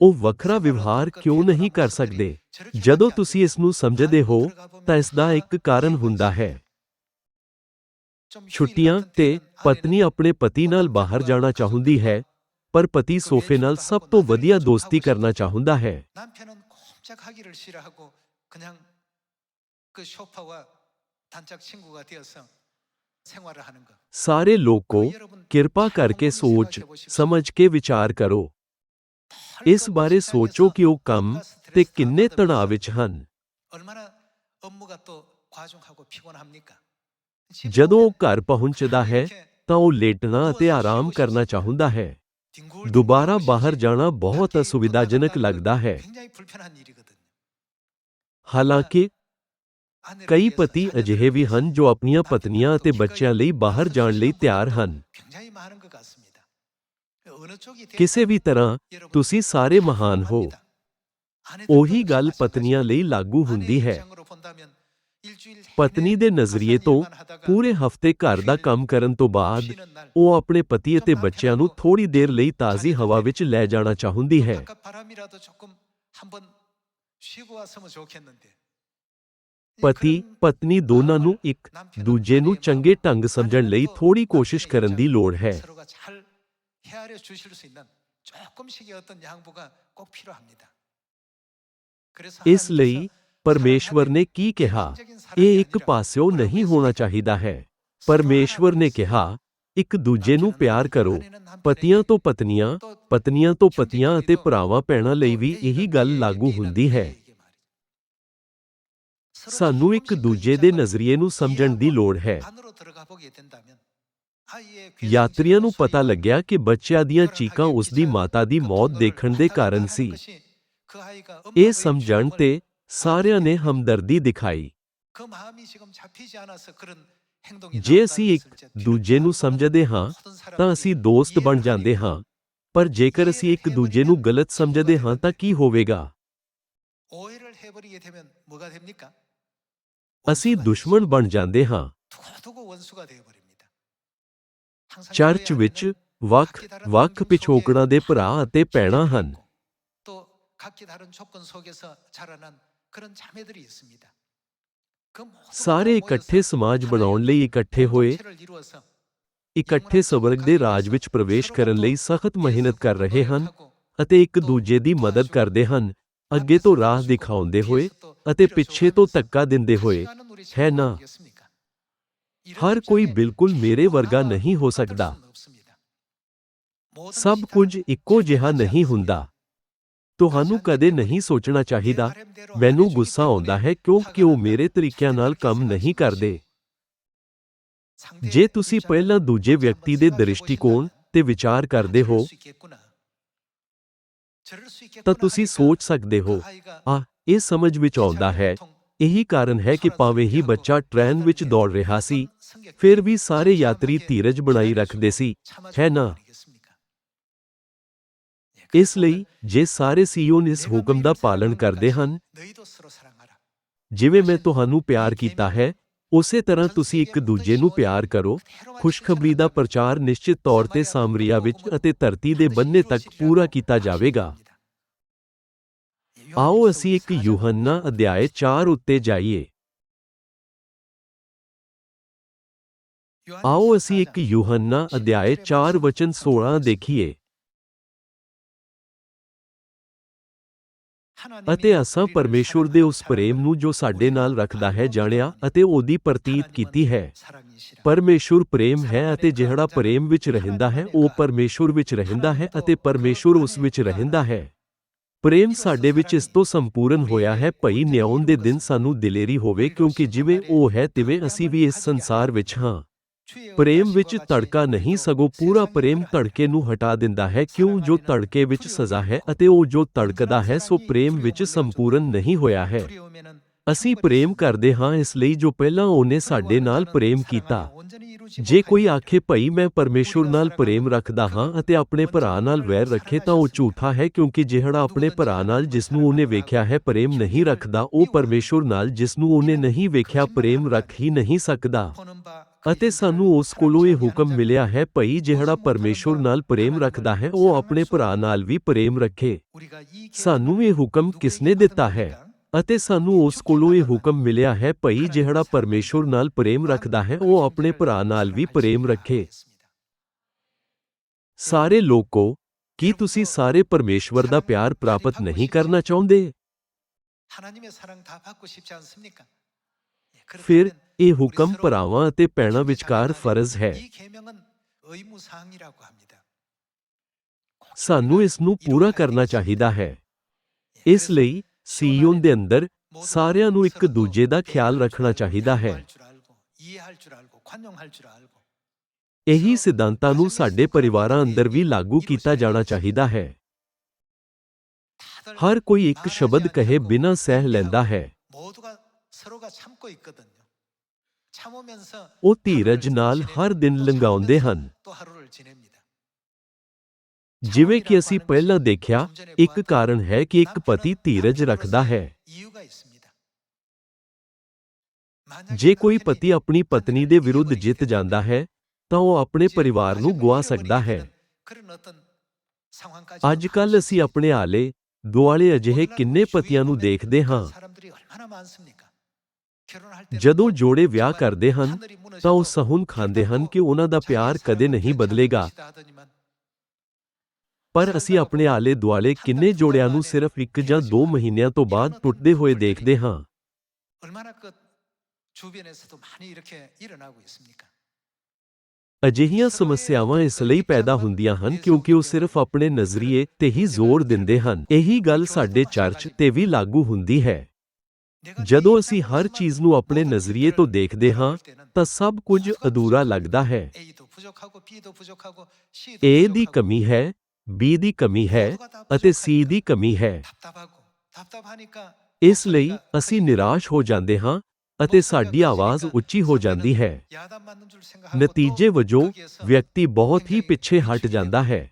ਉਹ ਵੱਖਰਾ ਵਿਵਹਾਰ ਕਿਉਂ ਨਹੀਂ ਕਰ ਸਕਦੇ? ਜਦੋਂ ਤੁਸੀਂ ਇਸ ਨੂੰ ਸਮਝਦੇ ਹੋ ਤਾਂ ਇਸ ਦਾ ਇੱਕ ਕਾਰਨ ਹੁੰਦਾ ਹੈ। ਛੁੱਟੀਆਂ ਤੇ ਪਤਨੀ ਆਪਣੇ ਪਤੀ ਨਾਲ ਬਾਹਰ ਜਾਣਾ ਚਾਹੁੰਦੀ ਹੈ ਪਰ ਪਤੀ ਸੋਫੇ ਨਾਲ ਸਭ ਤੋਂ ਵਧੀਆ ਦੋਸਤੀ ਕਰਨਾ ਚਾਹੁੰਦਾ ਹੈ। ਸਾਰੇ ਲੋਕੋ ਕਿਰਪਾ ਕਰਕੇ ਸੋਚ ਸਮਝ ਕੇ ਵਿਚਾਰ ਕਰੋ। ਇਸ ਬਾਰੇ ਸੋਚੋ ਕਿ ਉਹ ਕੰਮ ਤੇ ਕਿੰਨੇ ਤਣਾਅ ਵਿੱਚ ਹਨ। ਜਦੋਂ ਉਹ ਘਰ ਪਹੁੰਚਦਾ ਹੈ ਤਾਂ ਉਹ ਲੇਟਣਾ ਅਤੇ ਆਰਾਮ ਕਰਨਾ ਚਾਹੁੰਦਾ ਹੈ। ਦੁਬਾਰਾ ਬਾਹਰ ਜਾਣਾ ਬਹੁਤ ਅਸੁਵਿਧਾਜਨਕ ਲੱਗਦਾ ਹੈ। ਹਾਲਾਂਕਿ ਕਈ ਪਤੀ ਅਜਿਹੇ ਵੀ ਹਨ ਜੋ ਆਪਣੀਆਂ ਪਤਨੀਆਂ ਅਤੇ ਬੱਚਿਆਂ ਲਈ ਬਾਹਰ ਜਾਣ ਲਈ ਤਿਆਰ ਹਨ। ਕਿਸੇ ਵੀ ਤਰ੍ਹਾਂ ਤੁਸੀਂ ਸਾਰੇ ਮਹਾਨ ਹੋ। ਉਹੀ ਗੱਲ ਪਤਨੀਆਂ ਲਈ ਲਾਗੂ ਹੁੰਦੀ ਹੈ। ਪਤਨੀ ਦੇ ਨਜ਼ਰੀਏ ਤੋਂ ਪੂਰੇ ਹਫ਼ਤੇ ਘਰ ਦਾ ਕੰਮ ਕਰਨ ਤੋਂ ਬਾਅਦ ਉਹ ਆਪਣੇ ਪਤੀ ਅਤੇ ਬੱਚਿਆਂ ਨੂੰ ਥੋੜੀ ਦੇਰ ਲਈ ਤਾਜ਼ੀ ਹਵਾ ਵਿੱਚ ਲੈ ਜਾਣਾ ਚਾਹੁੰਦੀ ਹੈ। ਪਤੀ, ਪਤਨੀ ਦੋਨਾਂ ਨੂੰ ਇੱਕ ਦੂਜੇ ਨੂੰ ਚੰਗੇ ਢੰਗ ਸਮਝਣ ਲਈ ਥੋੜੀ ਕੋਸ਼ਿਸ਼ ਕਰਨ ਦੀ ਲੋੜ ਹੈ। ਇਸ ਲਈ ਪਰਮੇਸ਼ਵਰ ਨੇ ਕੀ ਕਿਹਾ? ਇਹ ਇੱਕ ਪਾਸਿਓ ਨਹੀਂ ਹੋਣਾ ਚਾਹੀਦਾ ਹੈ। ਪਰਮੇਸ਼ਵਰ ਨੇ ਕਿਹਾ ਇੱਕ ਦੂਜੇ ਨੂੰ ਪਿਆਰ ਕਰੋ। ਪਤੀਆਂ ਤੋਂ ਪਤਨੀਆਂ ਪਤਨੀਆਂ ਤੋਂ ਪਤੀਆਂ ਅਤੇ ਭਰਾਵਾਂ ਭੈਣਾਂ ਲਈ ਵੀ ਇਹੀ ਗੱਲ ਲਾਗੂ ਹੁੰਦੀ ਹੈ। ਸਾਨੂੰ ਇੱਕ ਦੂਜੇ ਦੇ ਨਜ਼ਰੀਏ ਨੂੰ ਸਮਝਣ ਦੀ ਲੋੜ ਹੈ। ਯਾਤਰੀਆਂ ਨੂੰ ਪਤਾ ਲੱਗਿਆ ਕਿ ਬੱਚਿਆਂ ਦੀਆਂ ਚੀਕਾਂ ਉਸ ਦੀ ਮਾਤਾ ਦੀ ਮੌਤ ਦੇਖਣ ਦੇ ਕਾਰਨ ਸੀ। ਇਹ ਸਮਝਣ ਤੇ ਸਾਰਿਆਂ ਨੇ ਹਮਦਰਦੀ ਦਿਖਾਈ। ਜੇ ਅਸੀਂ ਇੱਕ ਦੂਜੇ ਨੂੰ ਸਮਝਦੇ ਹਾਂ, ਤਾਂ ਅਸੀਂ ਦੋਸਤ ਬਣ ਜਾਂਦੇ ਹਾਂ। ਪਰ ਜੇਕਰ ਅਸੀਂ ਇੱਕ ਦੂਜੇ ਨੂੰ ਗਲਤ ਸਮਝਦੇ ਹਾਂ, ਤਾਂ ਕੀ ਹੋਵੇਗਾ? ਅਸੀਂ ਦੁਸ਼ਮਣ ਬਣ ਜਾਂਦੇ ਹਾਂ। ਚਰਚ ਵਿੱਚ ਵੱਖ-ਵੱਖ ਪਿਛੋਕੜਾਂ ਦੇ ਭਰਾ ਅਤੇ ਭੈਣਾਂ ਹਨ। ਸਾਰੇ ਇਕੱਠੇ ਸਮਾਜ ਬਣਾਉਣ ਲਈ ਇਕੱਠੇ ਹੋਏ। ਇਕੱਠੇ ਸਵਰਗ ਦੇ ਰਾਜ ਵਿੱਚ ਪ੍ਰਵੇਸ਼ ਕਰਨ ਲਈ ਸਖਤ ਮਿਹਨਤ ਕਰ ਰਹੇ ਹਨ ਅਤੇ ਇੱਕ ਦੂਜੇ ਦੀ ਮਦਦ ਕਰਦੇ ਹਨ। ਅੱਗੇ ਤੋਂ ਰਾਹ ਦਿਖਾਉਂਦੇ ਹੋਏ ਅਤੇ ਪਿੱਛੇ ਤੋਂ ਧੱਕਾ ਦਿੰਦੇ ਹੋਏ। ਹੈ ਨਾ? ਹਰ ਕੋਈ ਬਿਲਕੁਲ ਮੇਰੇ ਵਰਗਾ ਨਹੀਂ ਹੋ ਸਕਦਾ। ਸਭ ਕੁਝ ਇੱਕੋ ਜਿਹਾ ਨਹੀਂ ਹੁੰਦਾ। ਤੁਹਾਨੂੰ ਕਦੇ ਨਹੀਂ ਸੋਚਣਾ ਚਾਹੀਦਾ। ਮੈਨੂੰ ਗੁੱਸਾ ਆਉਂਦਾ ਹੈ ਕਿਉਂਕਿ ਉਹ ਮੇਰੇ ਤਰੀਕਿਆਂ ਨਾਲ ਕੰਮ ਨਹੀਂ ਕਰਦੇ। ਜੇ ਤੁਸੀਂ ਪਹਿਲਾਂ ਦੂਜੇ ਵਿਅਕਤੀ ਦੇ ਦ੍ਰਿਸ਼ਟੀਕੋਣ ਤੇ ਵਿਚਾਰ ਕਰਦੇ ਹੋ ਤਾਂ ਤੁਸੀਂ ਸੋਚ ਸਕਦੇ ਹੋ ਆ ਇਹ ਸਮਝ ਵਿੱਚ ਆਉਂਦਾ ਹੈ। ਇਹੀ ਕਾਰਨ ਹੈ ਕਿ ਭਾਵੇਂ ਹੀ ਬੱਚਾ ਟ੍ਰੇਨ ਵਿੱਚ ਦੌੜ ਰਿਹਾ ਸੀ ਫਿਰ ਵੀ ਸਾਰੇ ਯਾਤਰੀ ਧੀਰਜ ਬਣਾਈ ਰੱਖਦੇ ਸੀ। ਹੈ ਨਾ? ਇਸ ਲਈ ਜੇ ਸਾਰੇ ਸੀਓਨ ਇਸ ਹੁਕਮ ਦਾ ਪਾਲਣ ਕਰਦੇ ਹਨ, ਜਿਵੇਂ ਮੈਂ ਤੁਹਾਨੂੰ ਪਿਆਰ ਕੀਤਾ ਹੈ, ਉਸੇ ਤਰ੍ਹਾਂ ਤੁਸੀਂ ਇੱਕ ਦੂਜੇ ਨੂੰ ਪਿਆਰ ਕਰੋ, ਖੁਸ਼ਖਬਰੀ ਦਾ ਪ੍ਰਚਾਰ ਨਿਸ਼ਚਿਤ ਤੌਰ ਤੇ ਸਾਮਰੀਆ ਵਿੱਚ ਅਤੇ ਧਰਤੀ ਦੇ ਬੰਨੇ ਤੱਕ ਪੂਰਾ ਕੀਤਾ ਜਾਵੇਗਾ। ਆਓ ਅਸੀਂ ਇੱਕ ਯੂਹੰਨਾ ਅਧਿਆਇ 4 ਉੱਤੇ ਜਾਈਏ। ਆਓ ਅਸੀਂ ਇੱਕ ਯੂਹੰਨਾ ਅਧਿਆਇ 4 ਵਚਨ 16 ਦੇਖੀਏ। ਅਤੇ ਅਸਾਂ ਪਰਮੇਸ਼ੁਰ ਦੇ ਉਸ ਪ੍ਰੇਮ ਨੂੰ ਜੋ ਸਾਡੇ ਨਾਲ ਰੱਖਦਾ ਹੈ ਜਾਣਿਆ ਅਤੇ ਉਹਦੀ ਪ੍ਰਤੀਤ ਕੀਤੀ ਹੈ। ਪਰਮੇਸ਼ੁਰ ਪ੍ਰੇਮ ਹੈ ਅਤੇ ਜਿਹੜਾ ਪ੍ਰੇਮ ਵਿੱਚ ਰਹਿੰਦਾ ਹੈ, ਉਹ ਪਰਮੇਸ਼ੁਰ ਵਿੱਚ ਰਹਿੰਦਾ ਹੈ ਅਤੇ ਪਰਮੇਸ਼ੁਰ ਉਸ ਵਿੱਚ ਰਹਿੰਦਾ ਹੈ। ਪ੍ਰੇਮ ਸਾਡੇ ਵਿੱਚ ਇਸ ਤੋਂ ਸੰਪੂਰਨ ਹੋਇਆ ਹੈ, ਭਈ ਨਿਆਉਣ ਦੇ ਦਿਨ ਸਾਨੂੰ ਦਿਲੇਰੀ ਹੋਵੇ ਕਿਉਂਕਿ ਜਿਵੇਂ ਉਹ ਹੈ, ਤਿਵੇਂ ਅਸੀਂ ਵੀ ਇਸ ਸੰਸਾਰ ਵਿੱਚ ਹਾਂ। ਪ੍ਰੇਮ ਵਿੱਚ ਤੜਕਾ ਨਹੀਂ, ਸਗੋਂ ਪੂਰਾ ਪ੍ਰੇਮ ਤੜਕੇ ਨੂੰ ਹਟਾ ਦਿੰਦਾ ਹੈ। ਕਿਉਂ? ਜੋ ਤੜਕੇ ਵਿੱਚ ਸਜ਼ਾ ਹੈ ਅਤੇ ਉਹ ਜੋ ਤੜਕਦਾ ਹੈ, ਸੋ ਪ੍ਰੇਮ ਵਿੱਚ ਸੰਪੂਰਨ ਨਹੀਂ ਹੋਇਆ ਹੈ। ਅਸੀਂ ਪ੍ਰੇਮ ਕਰਦੇ ਹਾਂ, ਇਸ ਲਈ ਜੋ ਪਹਿਲਾਂ ਉਹਨੇ ਸਾਡੇ ਨਾਲ ਪ੍ਰੇਮ ਕੀਤਾ। ਜੇ ਕੋਈ ਆਖੇ, ਭਈ, ਮੈਂ ਪਰਮੇਸ਼ੁਰ ਨਾਲ ਪ੍ਰੇਮ ਰੱਖਦਾ ਹਾਂ ਅਤੇ ਆਪਣੇ ਭਰਾ ਨਾਲ ਵੈਰ ਰੱਖੇ, ਤਾਂ ਉਹ ਝੂਠਾ ਹੈ, ਕਿਉਂਕਿ ਜਿਹੜਾ ਆਪਣੇ ਭਰਾ ਨਾਲ ਜਿਸ ਨੂੰ ਉਹਨੇ ਵੇਖਿਆ ਹੈ ਪ੍ਰੇਮ ਨਹੀਂ ਰੱਖਦਾ, ਉਹ ਪਰਮੇਸ਼ੁਰ ਨਾਲ ਜਿਸ ਨੂੰ ਉਹਨੇ ਨਹੀਂ ਵੇਖਿਆ, ਪ੍ਰੇਮ ਰੱਖ ਹੀ ਨਹੀਂ ਸਕਦਾ। ਅਤੇ ਸਾਨੂੰ ਉਸ ਕੋਲੋਂ ਇਹ ਹੁਕਮ ਮਿਲਿਆ ਹੈ ਭਈ ਜਿਹੜਾ ਪਰਮੇਸ਼ੁਰ ਨਾਲ ਪ੍ਰੇਮ ਰੱਖਦਾ ਹੈ ਉਹ ਆਪਣੇ ਭਰਾ ਨਾਲ ਵੀ ਪ੍ਰੇਮ ਰੱਖੇ। ਸਾਨੂੰ ਇਹ ਹੁਕਮ ਕਿਸਨੇ ਦਿੱਤਾ ਹੈ? ਅਤੇ ਸਾਨੂੰ ਉਸ ਕੋਲੋਂ ਇਹ ਹੁਕਮ ਮਿਲਿਆ ਹੈ ਭਈ ਜਿਹੜਾ ਪਰਮੇਸ਼ੁਰ ਨਾਲ ਪ੍ਰੇਮ ਰੱਖਦਾ ਹੈ ਉਹ ਆਪਣੇ ਭਰਾ ਨਾਲ ਵੀ ਪ੍ਰੇਮ ਰੱਖੇ। ਸਾਰੇ ਲੋਕੋ ਕੀ ਤੁਸੀਂ ਸਾਰੇ ਪਰਮੇਸ਼ਵਰ ਦਾ ਪਿਆਰ ਪ੍ਰਾਪਤ ਨਹੀਂ ਕਰਨਾ ਚਾਹੁੰਦੇ? ਫਿਰ ਇਹ ਹੁਕਮ ਭਰਾਵਾਂ ਅਤੇ ਭੈਣਾਂ ਵਿਚਕਾਰ ਫਰਜ਼ ਹੈ। ਸਾਨੂੰ ਇਸ ਨੂੰ ਪੂਰਾ ਕਰਨਾ ਚਾਹੀਦਾ ਹੈ। ਇਸ ਲਈ ਸੀਯੋਨ ਦੇ ਅੰਦਰ ਸਾਰਿਆਂ ਨੂੰ ਇੱਕ ਦੂਜੇ ਦਾ ਖਿਆਲ ਰੱਖਣਾ ਚਾਹੀਦਾ ਹੈ। ਇਹੀ ਸਿਧਾਂਤਾਂ ਨੂੰ ਸਾਡੇ ਪਰਿਵਾਰਾਂ ਅੰਦਰ ਵੀ ਲਾਗੂ ਕੀਤਾ ਜਾਣਾ ਚਾਹੀਦਾ ਹੈ। ਹਰ ਕੋਈ ਇੱਕ ਸ਼ਬਦ ਕਹੇ ਬਿਨਾਂ ਸਹਿ ਲੈਂਦਾ ਹੈ। ਉਹ ਧੀਰਜ ਨਾਲ ਹਰ ਦਿਨ ਲੰਘਾਉਂਦੇ ਹਨ ਜਿਵੇਂ ਕਿ ਅਸੀਂ ਪਹਿਲਾਂ ਦੇਖਿਆ ਇੱਕ ਕਾਰਨ ਹੈ ਕਿ ਇੱਕ ਪਤੀ ਧੀਰਜ ਰੱਖਦਾ ਹੈ ਜੇ ਕੋਈ ਪਤੀ ਆਪਣੀ ਪਤਨੀ ਦੇ ਵਿਰੁੱਧ ਜਿੱਤ ਜਾਂਦਾ ਹੈ ਤਾਂ ਉਹ ਆਪਣੇ ਪਰਿਵਾਰ ਨੂੰ ਗੁਆ ਸਕਦਾ ਹੈ ਅੱਜ ਕੱਲ ਅਸੀਂ ਆਪਣੇ ਆਲੇ ਦੁਆਲੇ ਅਜਿਹੇ ਕਿੰਨੇ ਪਤੀਆਂ ਨੂੰ ਦੇਖਦੇ ਹਾਂ ਜਦੋਂ ਜੋੜੇ ਵਿਆਹ ਕਰਦੇ ਹਨ ਤਾਂ ਉਹ ਸਹੁੰ ਖਾਂਦੇ ਹਨ ਕਿ ਉਹਨਾਂ ਦਾ ਪਿਆਰ ਕਦੇ ਨਹੀਂ ਬਦਲੇਗਾ। ਪਰ ਅਸੀਂ ਆਪਣੇ ਆਲੇ ਦੁਆਲੇ ਕਿੰਨੇ ਜੋੜਿਆਂ ਨੂੰ ਸਿਰਫ ਇੱਕ ਜਾਂ ਦੋ ਮਹੀਨਿਆਂ ਤੋਂ ਬਾਅਦ ਟੁੱਟਦੇ ਹੋਏ ਦੇਖਦੇ ਹਾਂ। ਅਜਿਹੀਆਂ ਸਮੱਸਿਆਵਾਂ ਇਸ ਲਈ ਪੈਦਾ ਹੁੰਦੀਆਂ ਹਨ ਕਿਉਂਕਿ ਉਹ ਸਿਰਫ ਆਪਣੇ ਨਜ਼ਰੀਏ ਤੇ ਹੀ ਜ਼ੋਰ ਦਿੰਦੇ ਹਨ। ਇਹੀ ਗੱਲ ਸਾਡੇ ਚਰਚ ਤੇ ਵੀ ਲਾਗੂ ਹੁੰਦੀ ਹੈ। ਜਦੋਂ ਅਸੀਂ ਹਰ ਚੀਜ਼ ਨੂੰ ਆਪਣੇ ਨਜ਼ਰੀਏ ਤੋਂ ਦੇਖਦੇ ਹਾਂ, ਤਾਂ ਸਭ ਕੁਝ ਅਧੂਰਾ ਲੱਗਦਾ ਹੈ। ਏ ਦੀ ਕਮੀ ਹੈ ਬੀ ਦੀ ਕਮੀ ਹੈ ਅਤੇ ਸੀ ਦੀ ਕਮੀ ਹੈ। ਇਸ ਲਈ ਅਸੀਂ ਨਿਰਾਸ਼ ਹੋ ਜਾਂਦੇ ਹਾਂ ਅਤੇ ਸਾਡੀ ਆਵਾਜ਼ ਉੱਚੀ ਹੋ ਜਾਂਦੀ ਹੈ। ਨਤੀਜੇ ਵਜੋਂ ਵਿਅਕਤੀ ਬਹੁਤ ਹੀ ਪਿੱਛੇ ਹਟ ਜਾਂਦਾ ਹੈ।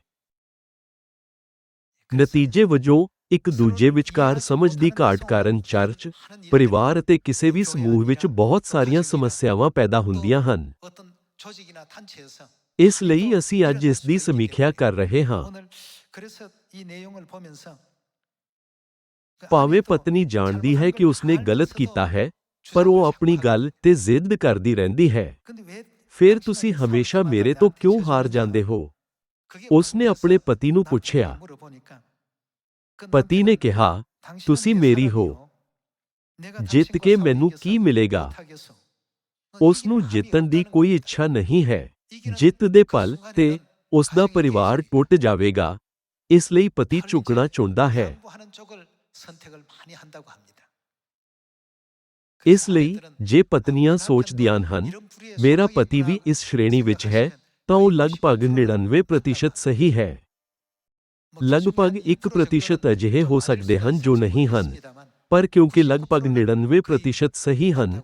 ਨਤੀਜੇ ਵਜੋਂ ਇੱਕ ਦੂਜੇ ਵਿਚਕਾਰ ਸਮਝ ਦੀ ਘਾਟ ਕਾਰਨ ਚਰਚ, ਪਰਿਵਾਰ ਅਤੇ ਕਿਸੇ ਵੀ ਸਮੂਹ ਵਿੱਚ ਬਹੁਤ ਸਾਰੀਆਂ ਸਮੱਸਿਆਵਾਂ ਪੈਦਾ ਹੁੰਦੀਆਂ ਹਨ। ਇਸ ਲਈ ਅਸੀਂ ਅੱਜ ਇਸ ਦੀ ਸਮੀਖਿਆ ਕਰ ਰਹੇ ਹਾਂ। ਭਾਵੇਂ ਪਤਨੀ ਜਾਣਦੀ ਹੈ ਕਿ ਉਸਨੇ ਗਲਤ ਕੀਤਾ ਹੈ, ਪਰ ਉਹ ਆਪਣੀ ਗੱਲ ਤੇ ਜ਼ਿੱਦ ਕਰਦੀ ਰਹਿੰਦੀ ਹੈ। ਫਿਰ ਤੁਸੀਂ ਹਮੇਸ਼ਾ ਮੇਰੇ ਤੋਂ ਕਿਉਂ ਹਾਰ ਜਾਂਦੇ ਹੋ? ਉਸਨੇ ਆਪਣੇ ਪਤੀ ਨੂੰ ਪੁੱਛਿਆ ਪਤੀ ਨੇ ਕਿਹਾ, ਤੁਸੀਂ ਮੇਰੀ ਹੋ। ਜਿੱਤ ਕੇ ਮੈਨੂੰ ਕੀ ਮਿਲੇਗਾ? ਉਸ ਨੂੰ ਜਿੱਤਣ ਦੀ ਕੋਈ ਇੱਛਾ ਨਹੀਂ ਹੈ। ਜਿੱਤ ਦੇ ਪਲ ਤੇ ਉਸ ਦਾ ਪਰਿਵਾਰ ਟੁੱਟ ਜਾਵੇਗਾ। ਇਸ ਲਈ ਪਤੀ ਝੁਕਣਾ ਚਾਹੁੰਦਾ ਹੈ। ਇਸ ਲਈ ਜੇ ਪਤਨੀਆਂ ਸੋਚਦੀਆਂ ਹਨ, ਮੇਰਾ ਪਤੀ ਵੀ ਇਸ ਸ਼੍ਰੇਣੀ ਵਿੱਚ ਹੈ, ਤਾਂ ਉਹ ਲਗਭਗ 99% ਸਹੀ ਹੈ। ਲਗਭਗ 1% ਅਜਿਹੇ ਹੋ ਸਕਦੇ ਹਨ ਜੋ ਨਹੀਂ ਹਨ। ਪਰ ਕਿਉਂਕਿ ਲਗਭਗ 99% ਸਹੀ ਹਨ।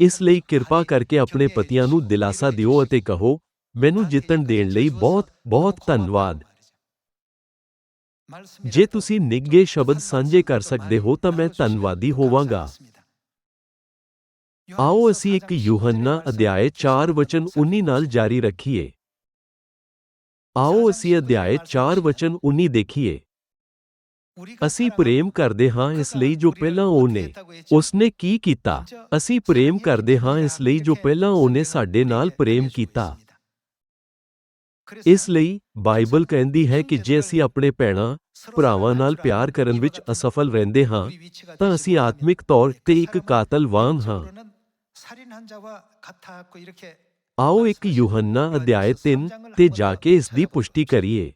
ਇਸ ਲਈ ਕਿਰਪਾ ਕਰਕੇ ਆਪਣੇ ਪਤੀਆਂ ਨੂੰ ਦਿਲਾਸਾ ਦਿਓ ਅਤੇ ਕਹੋ ਮੈਨੂੰ ਜਿੱਤਣ ਦੇਣ ਲਈ ਬਹੁਤ ਬਹੁਤ ਧੰਨਵਾਦ। ਜੇ ਤੁਸੀਂ ਨਿੱਘੇ ਸ਼ਬਦ ਸਾਂਝੇ ਕਰ ਸਕਦੇ ਹੋ ਤਾਂ ਮੈਂ ਧੰਨਵਾਦੀ ਹੋਵਾਂਗਾ। ਆਓ ਅਸੀਂ ਇੱਕ ਯੂਹੰਨਾ ਅਧਿਆਇ 4 ਵਚਨ 19 ਨਾਲ ਜਾਰੀ ਰੱਖੀਏ। ਆਓ ਅਸੀਂ ਅਧਿਆਇ 4 ਵਚਨ 19 ਦੇਖੀਏ। ਅਸੀਂ ਪ੍ਰੇਮ ਕਰਦੇ ਹਾਂ ਇਸ ਲਈ ਜੋ ਪਹਿਲਾਂ ਉਹਨੇ, ਉਸਨੇ ਕੀ ਕੀਤਾ? ਅਸੀਂ ਪ੍ਰੇਮ ਕਰਦੇ ਹਾਂ ਇਸ ਲਈ ਜੋ ਪਹਿਲਾਂ ਉਹਨੇ ਸਾਡੇ ਨਾਲ ਪ੍ਰੇਮ ਕੀਤਾ। ਇਸ ਲਈ ਬਾਈਬਲ ਕਹਿੰਦੀ ਹੈ ਕਿ ਜੇ ਅਸੀਂ ਆਪਣੇ ਭੈਣਾਂ, ਭਰਾਵਾਂ ਨਾਲ ਪਿਆਰ ਕਰਨ ਵਿੱਚ ਅਸਫਲ ਰਹਿੰਦੇ ਹਾਂ, ਤਾਂ ਅਸੀਂ ਆਤਮਿਕ ਤੌਰ ਤੇ ਇੱਕ ਕਾਤਲ ਵਾਂਗ ਹਾਂ। ਆਓ ਇੱਕ ਯੂਹੰਨਾ ਅਧਿਆਇ 3 ਤੇ ਜਾ ਕੇ ਇਸ ਦੀ ਪੁਸ਼ਟੀ ਕਰੀਏ।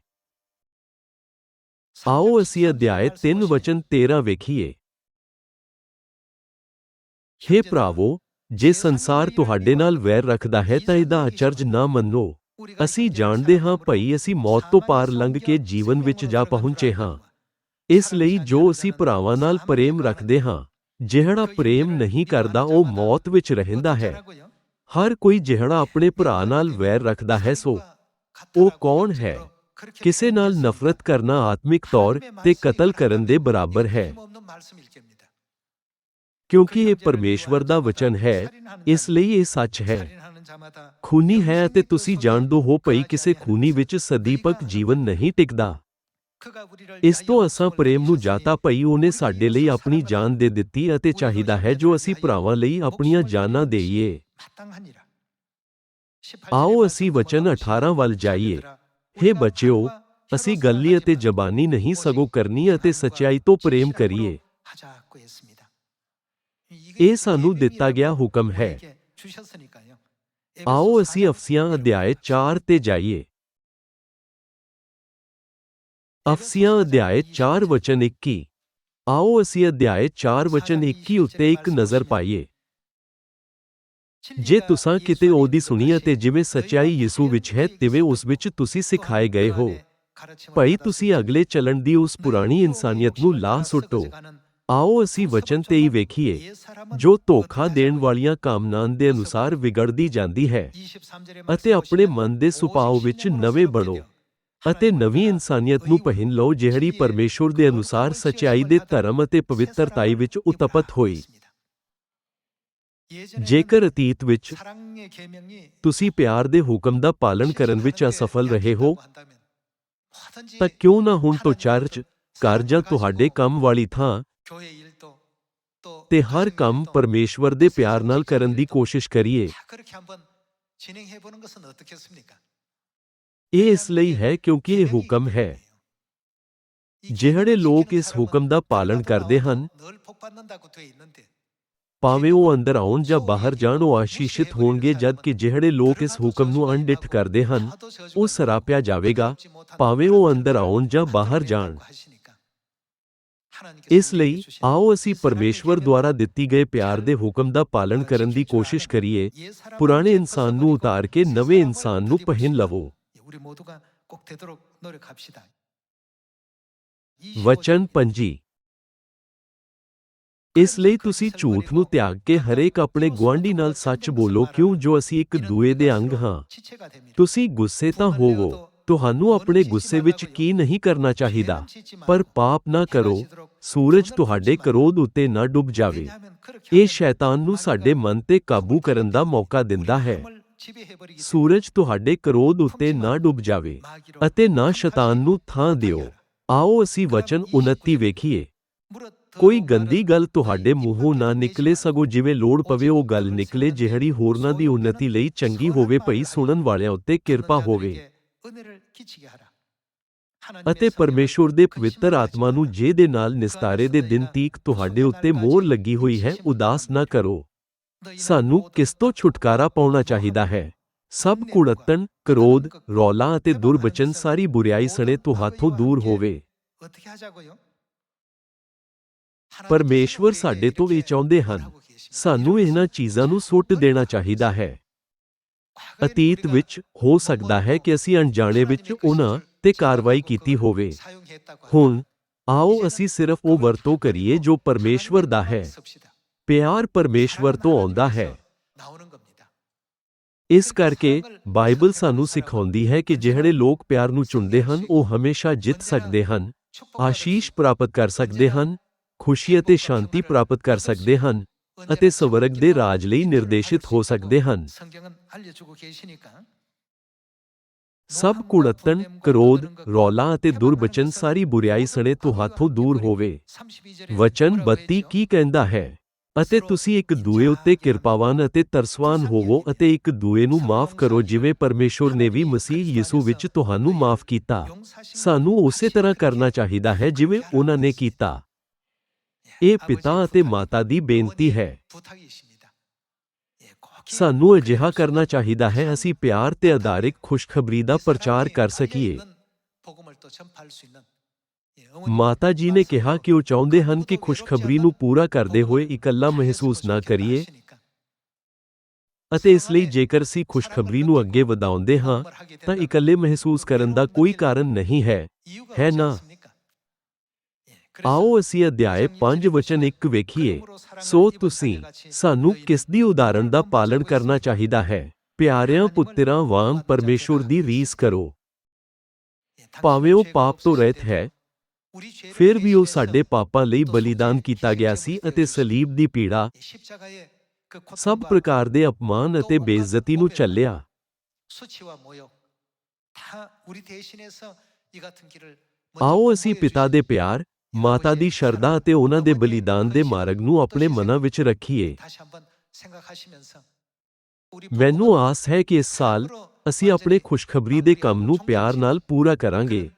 ਆਓ ਅਸੀਂ ਅਧਿਆਇ 3 ਵਚਨ 13 ਵੇਖੀਏ। ਹੇ ਭਰਾਵੋ, ਜੇ ਸੰਸਾਰ ਤੁਹਾਡੇ ਨਾਲ ਵੈਰ ਰੱਖਦਾ ਹੈ ਤਾਂ ਇਹਦਾ ਅਚਰਜ ਨਾ ਮੰਨੋ। ਅਸੀਂ ਜਾਣਦੇ ਹਾਂ ਭਈ ਅਸੀਂ ਮੌਤ ਤੋਂ ਪਾਰ ਲੰਘ ਕੇ ਜੀਵਨ ਵਿੱਚ ਜਾ ਪਹੁੰਚੇ ਹਾਂ। ਇਸ ਲਈ ਜੋ ਅਸੀਂ ਭਰਾਵਾਂ ਨਾਲ ਪ੍ਰੇਮ ਰੱਖਦੇ ਹਾਂ, ਜਿਹੜਾ ਪ੍ਰੇਮ ਨਹੀਂ ਕਰਦਾ ਉਹ ਮੌਤ ਵਿੱਚ ਰਹਿੰਦਾ ਹੈ। ਹਰ ਕੋਈ ਜਿਹੜਾ ਆਪਣੇ ਭਰਾ ਨਾਲ ਵੈਰ ਰੱਖਦਾ ਹੈ ਸੋ ਉਹ ਕੌਣ ਹੈ? ਕਿਸੇ ਨਾਲ ਨਫ਼ਰਤ ਕਰਨਾ ਆਤਮਿਕ ਤੌਰ ਤੇ ਕਤਲ ਕਰਨ ਦੇ ਬਰਾਬਰ ਹੈ। ਕਿਉਂਕਿ ਇਹ ਪਰਮੇਸ਼ਵਰ ਦਾ ਵਚਨ ਹੈ, ਇਸ ਲਈ ਇਹ ਸੱਚ ਹੈ। ਖੂਨੀ ਹੈ ਅਤੇ ਤੁਸੀਂ ਜਾਣਦੇ ਹੋ ਭਈ ਕਿਸੇ ਖੂਨੀ ਵਿੱਚ ਸਦੀਪਕ ਜੀਵਨ ਨਹੀਂ ਟਿਕਦਾ। ਇਸ ਤੋਂ ਅਸਾਂ ਪ੍ਰੇਮ ਨੂੰ ਜਾਤਾ ਭਈ ਉਹਨੇ ਸਾਡੇ ਲਈ ਆਪਣੀ ਜਾਨ ਦੇ ਦਿੱਤੀ ਅਤੇ ਚਾਹੀਦਾ ਹੈ ਜੋ ਅਸੀਂ ਭਰਾਵਾਂ ਲਈ ਆਪਣੀਆਂ ਜਾਨਾਂ ਦੇਈਏ। ਆਓ ਅਸੀਂ ਵਚਨ 18 ਵੱਲ ਜਾਈਏ। ਹੇ ਬੱਚਿਓ ਅਸੀਂ ਗੱਲੀ ਅਤੇ ਜ਼ਬਾਨੀ ਨਹੀਂ ਸਗੋਂ ਕਰਨੀ ਅਤੇ ਸਚਾਈ ਤੋਂ ਪ੍ਰੇਮ ਕਰੀਏ। ਇਹ ਸਾਨੂੰ ਦਿੱਤਾ ਗਿਆ ਹੁਕਮ ਹੈ। ਆਓ ਅਸੀਂ ਅਫਸੀਆਂ ਅਧਿਆਇ 4 ਤੇ ਜਾਈਏ। ਅਫਸੀਆਂ ਅਧਿਆਇ 4 ਵਚਨ 21 ਆਓ ਅਸੀਂ ਅਧਿਆਇ 4 ਵਚਨ 21 ਉੱਤੇ ਇੱਕ ਨਜ਼ਰ ਪਾਈਏ। ਜੇ ਤੁਸਾਂ ਕਿਤੇ ਉਹਦੀ ਸੁਣੀ ਅਤੇ ਜਿਵੇਂ ਸਚਾਈ ਯਿਸੂ ਵਿੱਚ ਹੈ, ਤਿਵੇਂ ਉਸ ਵਿੱਚ ਤੁਸੀਂ ਸਿਖਾਏ ਗਏ ਹੋ। ਭਾਈ ਤੁਸੀਂ ਅਗਲੇ ਚੱਲਣ ਦੀ ਉਸ ਪੁਰਾਣੀ ਇਨਸਾਨੀਅਤ ਨੂੰ ਲਾਹ ਸੁੱਟੋ। ਆਓ ਅਸੀਂ ਵਚਨ ਤੇ ਹੀ ਵੇਖੀਏ, ਜੋ ਧੋਖਾ ਦੇਣ ਵਾਲੀਆਂ ਕਾਮਨਾਂ ਦੇ ਅਨੁਸਾਰ ਵਿਗੜਦੀ ਜਾਂਦੀ ਹੈ ਅਤੇ ਆਪਣੇ ਮਨ ਦੇ ਸੁਭਾਅ ਵਿੱਚ ਨਵੇਂ ਬਣੋ। ਅਤੇ ਨਵੀਂ ਇਨਸਾਨੀਅਤ ਨੂੰ ਪਹਿਨ ਲਓ ਜਿਹੜੀ ਪਰਮੇਸ਼ੁਰ ਦੇ ਅਨੁਸਾਰ ਸਚਾਈ ਦੇ ਧਰਮ ਅਤੇ ਪਵਿੱਤਰਤਾਈ ਵਿੱਚ ਉਤਪਤ ਹੋਈ। ਜੇਕਰ ਅਤੀਤ ਵਿੱਚ ਤੁਸੀਂ ਪਿਆਰ ਦੇ ਹੁਕਮ ਦਾ ਪਾਲਣ ਕਰਨ ਵਿੱਚ ਅਸਫਲ ਰਹੇ ਹੋ, ਤਾਂ ਕਿਉਂ ਨਾ ਹੁਣ ਤੋਂ ਚਰਚ, ਘਰ ਜਾਂ ਤੁਹਾਡੇ ਕੰਮ ਵਾਲੀ ਥਾਂ ਤੇ ਹਰ ਕੰਮ ਪਰਮੇਸ਼ਵਰ ਦੇ ਪਿਆਰ ਨਾਲ ਕਰਨ ਦੀ ਕੋਸ਼ਿਸ਼ ਕਰੀਏ? ਇਹ ਇਸ ਲਈ ਹੈ ਕਿਉਂਕਿ ਇਹ ਹੁਕਮ ਹੈ। ਜਿਹੜੇ ਲੋਕ ਇਸ ਹੁਕਮ ਦਾ ਪਾਲਣ ਕਰਦੇ ਹਨ, ਭਾਵੇਂ ਉਹ ਅੰਦਰ ਆਉਣ ਜਾਂ ਬਾਹਰ ਜਾਣ, ਉਹ ਆਸ਼ੀਸ਼ਿਤ ਹੋਣਗੇ ਜਦ ਕਿ ਜਿਹੜੇ ਲੋਕ ਇਸ ਹੁਕਮ ਨੂੰ ਅਣਡਿੱਠ ਕਰਦੇ ਹਨ, ਉਹ ਸਰਾਪਿਆ ਜਾਵੇਗਾ, ਭਾਵੇਂ ਉਹ ਅੰਦਰ ਆਉਣ ਜਾਂ ਬਾਹਰ ਜਾਣ। ਇਸ ਲਈ ਆਓ ਅਸੀਂ ਪਰਮੇਸ਼ਵਰ ਦੁਆਰਾ ਦਿੱਤੀ ਗਏ ਪਿਆਰ ਦੇ ਹੁਕਮ ਦਾ ਪਾਲਣ ਕਰਨ ਦੀ ਕੋਸ਼ਿਸ਼ ਕਰੀਏ, ਪੁਰਾਣੇ ਇਨਸਾਨ ਨੂੰ ਉਤਾਰ ਕੇ ਨਵੇਂ ਇਨਸਾਨ ਨੂੰ ਪਹਿਨ ਲਵੋ। ਵਚਨ ਪੰਜੀ ਇਸ ਲਈ ਤੁਸੀਂ ਝੂਠ ਨੂੰ ਤਿਆਗ ਕੇ ਹਰੇਕ ਆਪਣੇ ਗੁਆਂਢੀ ਨਾਲ ਸੱਚ ਬੋਲੋ ਕਿਉਂ ਜੋ ਅਸੀਂ ਇੱਕ ਦੂਏ ਦੇ ਅੰਗ ਹਾਂ ਤੁਸੀਂ ਗੁੱਸੇ ਤਾਂ ਹੋਵੋ ਤੁਹਾਨੂੰ ਆਪਣੇ ਗੁੱਸੇ ਵਿੱਚ ਕੀ ਨਹੀਂ ਕਰਨਾ ਚਾਹੀਦਾ ਪਰ ਪਾਪ ਨਾ ਕਰੋ ਸੂਰਜ ਤੁਹਾਡੇ ਕਰੋਧ ਉੱਤੇ ਨਾ ਡੁੱਬ ਜਾਵੇ ਇਹ ਸ਼ੈਤਾਨ ਨੂੰ ਸਾਡੇ ਮਨ ਤੇ ਕਾਬੂ ਕਰਨ ਦਾ ਮੌਕਾ ਦਿੰਦਾ ਹੈ ਸੂਰਜ ਤੁਹਾਡੇ ਕਰੋਧ ਉੱਤੇ ਨਾ ਡੁੱਬ ਜਾਵੇ ਅਤੇ ਨਾ ਸ਼ੈਤਾਨ ਨੂੰ ਥਾਂ ਦਿਓ। ਆਓ ਅਸੀਂ ਵਚਨ 29 ਵੇਖੀਏ। ਕੋਈ ਗੰਦੀ ਗੱਲ ਤੁਹਾਡੇ ਮੂੰਹੋਂ ਨਾ ਨਿਕਲੇ ਸਗੋਂ ਜਿਵੇਂ ਲੋੜ ਪਵੇ ਉਹ ਗੱਲ ਨਿਕਲੇ ਜਿਹੜੀ ਹੋਰਨਾਂ ਦੀ ਉન્નਤੀ ਲਈ ਚੰਗੀ ਹੋਵੇ ਭਈ ਸੁਣਨ ਵਾਲਿਆਂ ਉੱਤੇ ਕਿਰਪਾ ਹੋਵੇ। ਅਤੇ ਪਰਮੇਸ਼ੁਰ ਦੇ ਪਵਿੱਤਰ ਆਤਮਾ ਨੂੰ ਜੇ ਦੇ ਨਾਲ ਨਿਸਤਾਰੇ ਦੇ ਦਿਨ ਤੀਕ ਤੁਹਾਡੇ ਉੱਤੇ ਮੋਹਰ ਲੱਗੀ ਹੋਈ ਹੈ ਉਦਾਸ ਨਾ ਕਰੋ। ਸਾਨੂੰ ਕਿਸ ਤੋਂ ਛੁਟਕਾਰਾ ਪਾਉਣਾ ਚਾਹੀਦਾ ਹੈ? ਸਭ ਕੁੜੱਤਣ ਕਰੋਧ ਰੌਲਾ ਅਤੇ ਦੁਰਬਚਨ ਸਾਰੀ ਬੁਰੀਾਈ ਸਣੇ ਤੋਂ ਹੱਥੋਂ ਦੂਰ ਹੋਵੇ। ਪਰਮੇਸ਼ਵਰ ਸਾਡੇ ਤੋਂ ਇਹ ਚਾਹੁੰਦੇ ਹਨ। ਸਾਨੂੰ ਇਹਨਾਂ ਚੀਜ਼ਾਂ ਨੂੰ ਸੁੱਟ ਦੇਣਾ ਚਾਹੀਦਾ ਹੈ। ਅਤੀਤ ਵਿੱਚ ਹੋ ਸਕਦਾ ਹੈ ਕਿ ਅਸੀਂ ਅਣਜਾਣੇ ਵਿੱਚ ਉਹਨਾਂ ਤੇ ਕਾਰਵਾਈ ਕੀਤੀ ਹੋਵੇ। ਹੁਣ ਆਓ ਅਸੀਂ ਸਿਰਫ ਉਹ ਵਰਤੋਂ ਕਰੀਏ ਜੋ ਪਰਮੇਸ਼ਵਰ ਦਾ ਹੈ। ਪਿਆਰ ਪਰਮੇਸ਼ਵਰ ਤੋਂ ਆਉਂਦਾ ਹੈ। ਇਸ ਕਰਕੇ ਬਾਈਬਲ ਸਾਨੂੰ ਸਿਖਾਉਂਦੀ ਹੈ ਕਿ ਜਿਹੜੇ ਲੋਕ ਪਿਆਰ ਨੂੰ ਚੁਣਦੇ ਹਨ, ਉਹ ਹਮੇਸ਼ਾ ਜਿੱਤ ਸਕਦੇ ਹਨ, ਆਸ਼ੀਸ਼ ਪ੍ਰਾਪਤ ਕਰ ਸਕਦੇ ਹਨ, ਖੁਸ਼ੀ ਅਤੇ ਸ਼ਾਂਤੀ ਪ੍ਰਾਪਤ ਕਰ ਸਕਦੇ ਹਨ ਅਤੇ ਸਵਰਗ ਦੇ ਰਾਜ ਲਈ ਨਿਰਦੇਸ਼ਿਤ ਹੋ ਸਕਦੇ ਹਨ। ਸਭ ਕੁੜੱਤਣ, ਕਰੋਧ, ਰੌਲਾ ਅਤੇ ਦੁਰਬਚਨ ਸਾਰੀ ਬੁਰੀਾਈ ਸਣੇ ਤੋਂ ਹੱਥੋਂ ਦੂਰ ਹੋਵੇ। ਵਚਨ 32 ਕੀ ਕਹਿੰਦਾ ਹੈ? ਅਤੇ ਤੁਸੀਂ ਇੱਕ ਦੂਏ ਉੱਤੇ ਕਿਰਪਾਵਾਨ ਅਤੇ ਤਰਸਵਾਨ ਹੋਵੋ ਅਤੇ ਇੱਕ ਦੂਏ ਨੂੰ ਮਾਫ ਕਰੋ ਜਿਵੇਂ ਪਰਮੇਸ਼ੁਰ ਨੇ ਵੀ ਮਸੀਹ ਯਿਸੂ ਵਿੱਚ ਤੁਹਾਨੂੰ ਮਾਫ ਕੀਤਾ। ਸਾਨੂੰ ਉਸੇ ਤਰ੍ਹਾਂ ਕਰਨਾ ਚਾਹੀਦਾ ਹੈ ਜਿਵੇਂ ਉਹਨਾਂ ਨੇ ਕੀਤਾ। ਇਹ ਪਿਤਾ ਅਤੇ ਮਾਤਾ ਦੀ ਬੇਨਤੀ ਹੈ। ਸਾਨੂੰ ਅਜਿਹਾ ਕਰਨਾ ਚਾਹੀਦਾ ਹੈ, ਅਸੀਂ ਪਿਆਰ ਤੇ ਆਧਾਰਿਤ ਖੁਸ਼ਖਬਰੀ ਦਾ ਪ੍ਰਚਾਰ ਕਰ ਸਕੀਏ। ਮਾਤਾ ਜੀ ਨੇ ਕਿਹਾ ਕਿ ਉਹ ਚਾਹੁੰਦੇ ਹਨ ਕਿ ਖੁਸ਼ਖਬਰੀ ਨੂੰ ਪੂਰਾ ਕਰਦੇ ਹੋਏ ਇਕੱਲਾ ਮਹਿਸੂਸ ਨਾ ਕਰੀਏ ਅਤੇ ਇਸ ਲਈ ਜੇਕਰ ਅਸੀਂ ਖੁਸ਼ਖਬਰੀ ਨੂੰ ਅੱਗੇ ਵਧਾਉਂਦੇ ਹਾਂ, ਤਾਂ ਇਕੱਲੇ ਮਹਿਸੂਸ ਕਰਨ ਦਾ ਕੋਈ ਕਾਰਨ ਨਹੀਂ ਹੈ। ਹੈ ਨਾ? ਆਓ ਅਸੀਂ ਅਧਿਆਏ 5 ਵਚਨ 1 ਵੇਖੀਏ। ਸੋ ਤੁਸੀਂ, ਸਾਨੂੰ ਕਿਸ ਦੀ ਉਦਾਹਰਣ ਦਾ ਪਾਲਣ ਕਰਨਾ ਚਾਹੀਦਾ ਹੈ? ਪਿਆਰਿਆਂ ਪੁੱਤਰਾਂ ਵਾਂਗ ਪਰਮੇਸ਼ੁਰ ਦੀ ਰੀਸ ਕਰੋ। ਭਾਵੇਂ ਉਹ ਪਾਪ ਤੋਂ ਰਹਿਤ ਹੈ ਫਿਰ ਵੀ ਉਹ ਸਾਡੇ ਪਾਪਾਂ ਲਈ ਬਲੀਦਾਨ ਕੀਤਾ ਗਿਆ ਸੀ ਅਤੇ ਸਲੀਬ ਦੀ ਪੀੜਾ ਸਭ ਪ੍ਰਕਾਰ ਦੇ ਅਪਮਾਨ ਅਤੇ ਬੇਇੱਜ਼ਤੀ ਨੂੰ ਝੱਲਿਆ। ਆਓ ਅਸੀਂ ਪਿਤਾ ਦੇ ਪਿਆਰ ਮਾਤਾ ਦੀ ਸ਼ਰਧਾ ਅਤੇ ਉਹਨਾਂ ਦੇ ਬਲੀਦਾਨ ਦੇ ਮਾਰਗ ਨੂੰ ਆਪਣੇ ਮਨਾਂ ਵਿੱਚ ਰੱਖੀਏ। ਮੈਨੂੰ ਆਸ ਹੈ ਕਿ ਇਸ ਸਾਲ ਅਸੀਂ ਆਪਣੇ ਖੁਸ਼ਖਬਰੀ ਦੇ ਕੰਮ ਨੂੰ ਪਿਆਰ ਨਾਲ ਪੂਰਾ ਕਰਾਂਗੇ।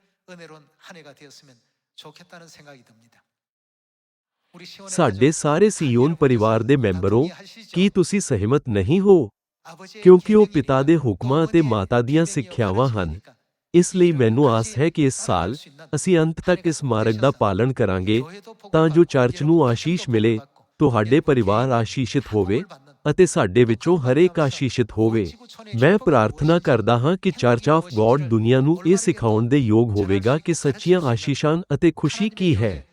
ਸਾਡੇ ਸਾਰੇ ਸੀਯੋਨ ਪਰਿਵਾਰ ਦੇ ਮੈਂਬਰੋ ਕੀ ਤੁਸੀਂ ਸਹਿਮਤ ਨਹੀਂ ਹੋ? ਕਿਉਂਕਿ ਉਹ ਪਿਤਾ ਦੇ ਹੁਕਮਾਂ ਅਤੇ ਮਾਤਾ ਦੀਆਂ ਸਿੱਖਿਆਵਾਂ ਹਨ। ਇਸ ਲਈ ਮੈਨੂੰ ਆਸ ਹੈ ਕਿ ਇਸ ਸਾਲ ਅਸੀਂ ਅੰਤ ਤੱਕ ਇਸ ਮਾਰਗ ਦਾ ਪਾਲਣ ਕਰਾਂਗੇ। ਤਾਂ ਜੋ ਚਰਚ ਨੂੰ ਆਸ਼ੀਸ਼ ਮਿਲੇ ਤੁਹਾਡੇ ਪਰਿਵਾਰ ਆਸ਼ੀਸ਼ਿਤ ਹੋਵੇ। ਅਤੇ ਸਾਡੇ ਵਿੱਚੋਂ ਹਰੇਕ ਆਸ਼ੀਸ਼ਿਤ ਹੋਵੇ। ਮੈਂ ਪ੍ਰਾਰਥਨਾ ਕਰਦਾ ਹਾਂ ਕਿ ਚਰਚ ਆਫ ਗੋਡ ਦੁਨੀਆ ਨੂੰ ਇਹ ਸਿਖਾਉਣ ਦੇ ਯੋਗ ਹੋਵੇਗਾ ਕਿ ਸੱਚੀਆਂ ਆਸ਼ੀਸ਼ਾਂ ਅਤੇ ਖੁਸ਼ੀ ਕੀ ਹੈ।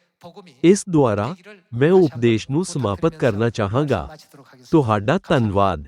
ਇਸ ਦੁਆਰਾ ਮੈਂ ਉਪਦੇਸ਼ ਨੂੰ ਸਮਾਪਤ ਕਰਨਾ ਚਾਹਾਂਗਾ। ਤੁਹਾਡਾ ਧੰਨਵਾਦ।